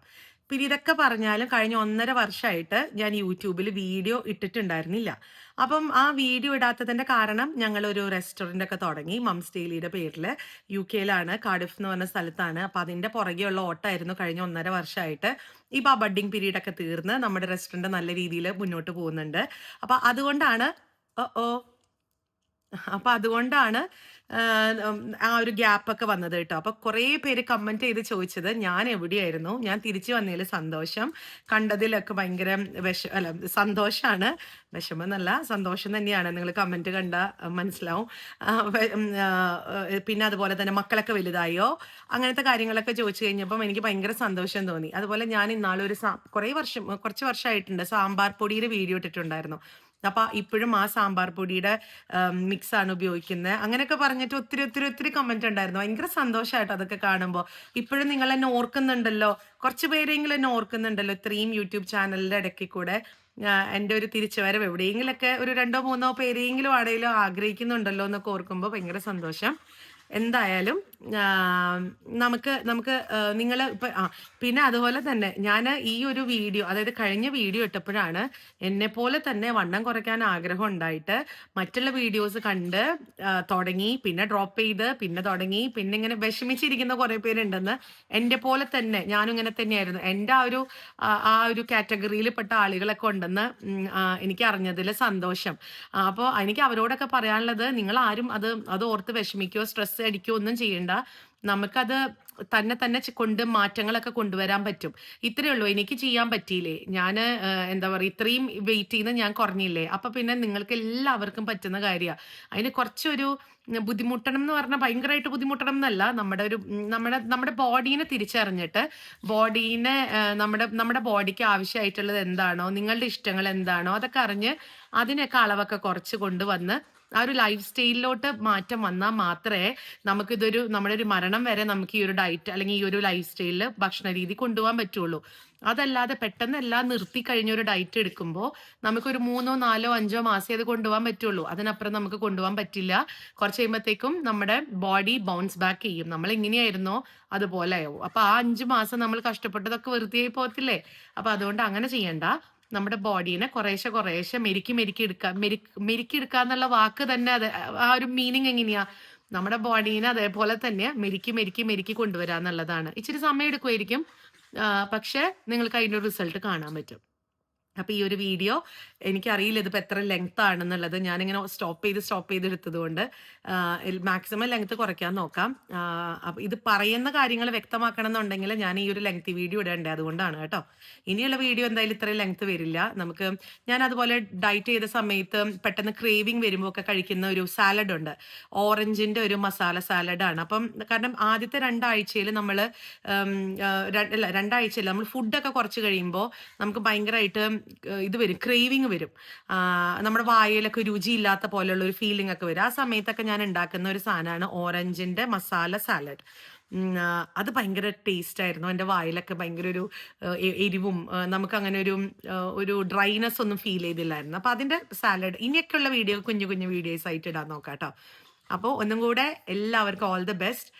പിന്നെ ഇതൊക്കെ പറഞ്ഞാലും കഴിഞ്ഞ ഒന്നര വർഷമായിട്ട് ഞാൻ യൂട്യൂബിൽ വീഡിയോ ഇട്ടിട്ടുണ്ടായിരുന്നില്ല. അപ്പം ആ വീഡിയോ ഇടാത്തതിന്റെ കാരണം ഞങ്ങളൊരു റെസ്റ്റോറന്റ് ഒക്കെ തുടങ്ങി. മംസ് ഡെയിലിയുടെ പേരിൽ യു കെയിലാണ് കാഡിഫ് എന്ന് പറഞ്ഞ സ്ഥലത്താണ്. അപ്പം അതിന്റെ പുറകെയുള്ള ഓട്ടമായിരുന്നു കഴിഞ്ഞ ഒന്നര വർഷമായിട്ട് ഇപ്പം ആ ബഡ്ഡിങ് പീരീഡ് ഒക്കെ തീർന്ന് നമ്മുടെ റെസ്റ്റോറന്റ് നല്ല രീതിയിൽ മുന്നോട്ട് പോകുന്നുണ്ട്. അപ്പം അതുകൊണ്ടാണ് ഓ ഓ. അപ്പം അതുകൊണ്ടാണ് ആ ഒരു ഗ്യാപ്പ് ഒക്കെ വന്നത് കേട്ടോ. അപ്പൊ കുറേ പേര് കമന്റ് ചെയ്ത് ചോദിച്ചത് ഞാൻ എവിടെയായിരുന്നു? ഞാൻ തിരിച്ചു വന്നതിൽ സന്തോഷം. കണ്ടതിലൊക്കെ ഭയങ്കര വിഷ അല്ല സന്തോഷാണ്. വിഷമം എന്നല്ല സന്തോഷം തന്നെയാണ്. നിങ്ങൾ കമന്റ് കണ്ട മനസ്സിലാവും. പിന്നെ അതുപോലെ തന്നെ മക്കളൊക്കെ വലുതായോ? അങ്ങനത്തെ കാര്യങ്ങളൊക്കെ ചോദിച്ചു കഴിഞ്ഞപ്പം എനിക്ക് ഭയങ്കര സന്തോഷം തോന്നി. അതുപോലെ ഞാൻ ഇന്നാളൊരു സാ കുറേ വർഷം കുറച്ച് വർഷമായിട്ടുണ്ട്. സാമ്പാർ പൊടിയുടെ വീഡിയോ ഇട്ടിട്ടുണ്ടായിരുന്നു. അപ്പൊ ഇപ്പോഴും ആ സാമ്പാർ പൊടിയുടെ ആണ് ഉപയോഗിക്കുന്നത് അങ്ങനെയൊക്കെ പറഞ്ഞിട്ട് ഒത്തിരി ഒത്തിരി ഒത്തിരി കമന്റ് ഉണ്ടായിരുന്നു. ഭയങ്കര സന്തോഷമായിട്ട് അതൊക്കെ കാണുമ്പോൾ ഇപ്പോഴും നിങ്ങൾ എന്നെ ഓർക്കുന്നുണ്ടല്ലോ. കുറച്ച് പേരെങ്കിലും എന്നെ ഓർക്കുന്നുണ്ടല്ലോ ഇത്രയും യൂട്യൂബ് ചാനലിന്റെ ഇടയ്ക്ക് കൂടെ. എന്റെ ഒരു തിരിച്ചുവരവ് എവിടെയെങ്കിലൊക്കെ ഒരു രണ്ടോ മൂന്നോ പേരെങ്കിലും ആണെങ്കിലും ആഗ്രഹിക്കുന്നുണ്ടല്ലോ എന്നൊക്കെ ഓർക്കുമ്പോൾ ഭയങ്കര സന്തോഷം. എന്തായാലും നമുക്ക് നമുക്ക് നിങ്ങൾ ഇപ്പം ആ പിന്നെ അതുപോലെ തന്നെ ഞാൻ ഈ ഒരു വീഡിയോ അതായത് കഴിഞ്ഞ വീഡിയോ ഇട്ടപ്പോഴാണ് എന്നെ പോലെ തന്നെ വണ്ണം കുറയ്ക്കാൻ ആഗ്രഹം ഉണ്ടായിട്ട് മറ്റുള്ള വീഡിയോസ് കണ്ട് തുടങ്ങി പിന്നെ ഡ്രോപ്പ് ചെയ്ത് പിന്നെ തുടങ്ങി പിന്നെ ഇങ്ങനെ വിഷമിച്ചിരിക്കുന്ന കുറേ പേരുണ്ടെന്ന് എന്റെ പോലെ തന്നെ ഞാനും ഇങ്ങനെ തന്നെയായിരുന്നു. എന്റെ ആ ഒരു ആ ഒരു കാറ്റഗറിയിൽ പെട്ട ആളുകളൊക്കെ ഉണ്ടെന്ന് എനിക്ക് അറിഞ്ഞതിൽ സന്തോഷം. അപ്പോൾ എനിക്ക് അവരോടൊക്കെ പറയാനുള്ളത് നിങ്ങൾ ആരും അത് അത് ഓർത്ത് വിഷമിക്കുകയോ സ്ട്രെസ് അടിക്കുകയോ ഒന്നും ചെയ്യണ്ട നമുക്കത് തന്നെ തന്നെ കൊണ്ട് മാറ്റങ്ങളൊക്കെ കൊണ്ടുവരാൻ പറ്റും. ഇത്രയേ ഉള്ളൂ. എനിക്ക് ചെയ്യാൻ പറ്റിയില്ലേ? ഞാൻ എന്താ പറയുക ഇത്രയും വെയിറ്റ് ചെയ്യുന്ന ഞാൻ കുറഞ്ഞില്ലേ? അപ്പം പിന്നെ നിങ്ങൾക്ക് എല്ലാവർക്കും പറ്റുന്ന കാര്യമാണ് അതിന് കുറച്ചൊരു ബുദ്ധിമുട്ടണം എന്ന് പറഞ്ഞാൽ ഭയങ്കരമായിട്ട് ബുദ്ധിമുട്ടണം എന്നല്ല. നമ്മുടെ ഒരു നമ്മുടെ നമ്മുടെ ബോഡീനെ തിരിച്ചറിഞ്ഞിട്ട് ബോഡീനെ നമ്മുടെ നമ്മുടെ ബോഡിക്ക് ആവശ്യമായിട്ടുള്ളത് എന്താണോ നിങ്ങളുടെ ഇഷ്ടങ്ങൾ എന്താണോ അതൊക്കെ അറിഞ്ഞ് അതിനൊക്കെ അളവൊക്കെ കുറച്ച് കൊണ്ടുവന്ന് ആ ഒരു ലൈഫ് സ്റ്റൈലിലോട്ട് മാറ്റം വന്നാൽ മാത്രമേ നമുക്കിതൊരു നമ്മുടെ ഒരു മരണം വരെ നമുക്ക് ഈ ഒരു ഡയറ്റ് അല്ലെങ്കിൽ ഈ ഒരു ലൈഫ് സ്റ്റൈലിൽ ഭക്ഷണ രീതി കൊണ്ടുപോകാൻ പറ്റുള്ളൂ. അതല്ലാതെ പെട്ടെന്ന് എല്ലാം നിർത്തി കഴിഞ്ഞ ഒരു ഡയറ്റ് എടുക്കുമ്പോൾ നമുക്കൊരു മൂന്നോ നാലോ അഞ്ചോ മാസം അത് കൊണ്ടുപോകാൻ പറ്റുള്ളൂ. അതിനപ്പുറം നമുക്ക് കൊണ്ടുപോകാൻ പറ്റില്ല. കുറച്ച് കഴിയുമ്പോഴത്തേക്കും നമ്മുടെ ബോഡി ബൗൺസ് ബാക്ക് ചെയ്യും. നമ്മൾ എങ്ങനെയായിരുന്നോ അതുപോലെ ആവും. അപ്പൊ ആ അഞ്ച് മാസം നമ്മൾ കഷ്ടപ്പെട്ടതൊക്കെ വെറുതെ പോകത്തില്ലേ? അപ്പൊ അതുകൊണ്ട് അങ്ങനെ ചെയ്യണ്ട. നമ്മുടെ ബോഡീനെ കുറേശ്ശെ കുറേശ്ശെ മെരുക്കി മെരുക്കി എടുക്കുക മെരുക്ക് മെരുക്കി എടുക്കുക എന്നുള്ള വാക്ക് തന്നെ അത് ആ ഒരു മീനിങ് എങ്ങനെയാ? നമ്മുടെ ബോഡീനെ അതേപോലെ തന്നെ മെരുക്കി മെരുക്കി മെരുക്കി കൊണ്ടുവരിക എന്നുള്ളതാണ്. ഇച്ചിരി സമയം എടുക്കുമായിരിക്കും പക്ഷെ നിങ്ങൾക്ക് അതിന്റെ റിസൾട്ട് കാണാൻ പറ്റും. അപ്പൊ ഈ ഒരു വീഡിയോ എനിക്കറിയില്ല ഇതിപ്പോൾ എത്ര ലെങ്ത് ആണെന്നുള്ളത്. ഞാനിങ്ങനെ സ്റ്റോപ്പ് ചെയ്ത് സ്റ്റോപ്പ് ചെയ്ത് എടുത്തത് കൊണ്ട് മാക്സിമം ലെങ്ത് കുറയ്ക്കാൻ നോക്കാം. അപ്പം ഇത് പറയുന്ന കാര്യങ്ങൾ വ്യക്തമാക്കണം എന്നുണ്ടെങ്കിൽ ഞാൻ ഈ ഒരു ലെങ്ത് വീഡിയോ ഇടേണ്ടത് അതുകൊണ്ടാണ് കേട്ടോ. ഇനിയുള്ള വീഡിയോ എന്തായാലും ഇത്രയും ലെങ്ത് വരില്ല. നമുക്ക് ഞാൻ അതുപോലെ ഡയറ്റ് ചെയ്ത സമയത്ത് പെട്ടെന്ന് ക്രേവിങ് വരുമ്പോൾ ഒക്കെ കഴിക്കുന്ന ഒരു സാലഡ് ഉണ്ട്. ഓറഞ്ചിന്റെ ഒരു മസാല സാലഡാണ് അപ്പം കാരണം ആദ്യത്തെ രണ്ടാഴ്ചയിൽ നമ്മൾ അല്ല രണ്ടാഴ്ചയിൽ നമ്മൾ ഫുഡൊക്കെ കുറച്ച് കഴിയുമ്പോൾ നമുക്ക് ഭയങ്കരമായിട്ട് ഇത് വരും. ക്രേവിങ് വരും. നമ്മുടെ വായയിലൊക്കെ രുചിയില്ലാത്ത പോലെയുള്ള ഒരു ഫീലിംഗ് ഒക്കെ വരും. ആ സമയത്തൊക്കെ ഞാൻ ഉണ്ടാക്കുന്ന ഒരു സാധനമാണ് ഓറഞ്ചിന്റെ മസാല സാലഡ്. അത് ഭയങ്കര ടേസ്റ്റ് ആയിരുന്നു. എന്റെ വായിലൊക്കെ ഭയങ്കര ഒരു എരിവും നമുക്ക് അങ്ങനെ ഒരു ഒരു ഡ്രൈനെസ് ഒന്നും ഫീൽ ചെയ്തില്ലായിരുന്നു. അപ്പൊ അതിന്റെ സാലഡ് ഇനിയൊക്കെയുള്ള വീഡിയോ കുഞ്ഞു കുഞ്ഞു വീഡിയോസ് ആയിട്ട് ഇടാൻ നോക്കാം കേട്ടോ. അപ്പോൾ ഒന്നും കൂടെ എല്ലാവർക്കും ഓൾ ദി ബെസ്റ്റ്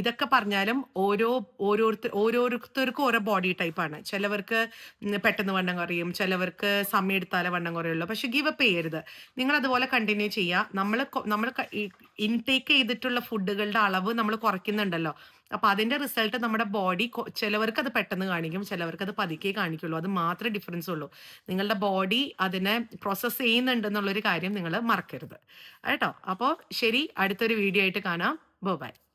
ഇതൊക്കെ പറഞ്ഞാലും ഓരോ ഓരോരുത്തർ ഓരോരുത്തർക്കും ഓരോ ബോഡി ടൈപ്പാണ് ചിലവർക്ക് പെട്ടെന്ന് വണ്ണം കുറയും ചിലവർക്ക് സമയം എടുത്താലേ വണ്ണം കുറയുള്ളൂ. പക്ഷെ ഗിവ് അപ്പ് ചെയ്യരുത്. നിങ്ങൾ അതുപോലെ കണ്ടിന്യൂ ചെയ്യുക. നമ്മൾ നമ്മൾ ഇൻടേക്ക് ചെയ്തിട്ടുള്ള ഫുഡുകളുടെ അളവ് നമ്മൾ കുറയ്ക്കുന്നുണ്ടല്ലോ. അപ്പൊ അതിന്റെ റിസൾട്ട് നമ്മുടെ ബോഡി ചിലവർക്ക് അത് പെട്ടെന്ന് കാണിക്കും ചിലവർക്ക് അത് പതുക്കെ കാണിക്കുള്ളൂ. അത് മാത്രമേ ഡിഫറൻസ് ഉള്ളൂ. നിങ്ങളുടെ ബോഡി അതിനെ പ്രോസസ്സ് ചെയ്യുന്നുണ്ടെന്നുള്ളൊരു കാര്യം നിങ്ങൾ മറക്കരുത്. കേട്ടോ? അപ്പോൾ ശരി അടുത്തൊരു വീഡിയോ ആയിട്ട് കാണാം. ബൈ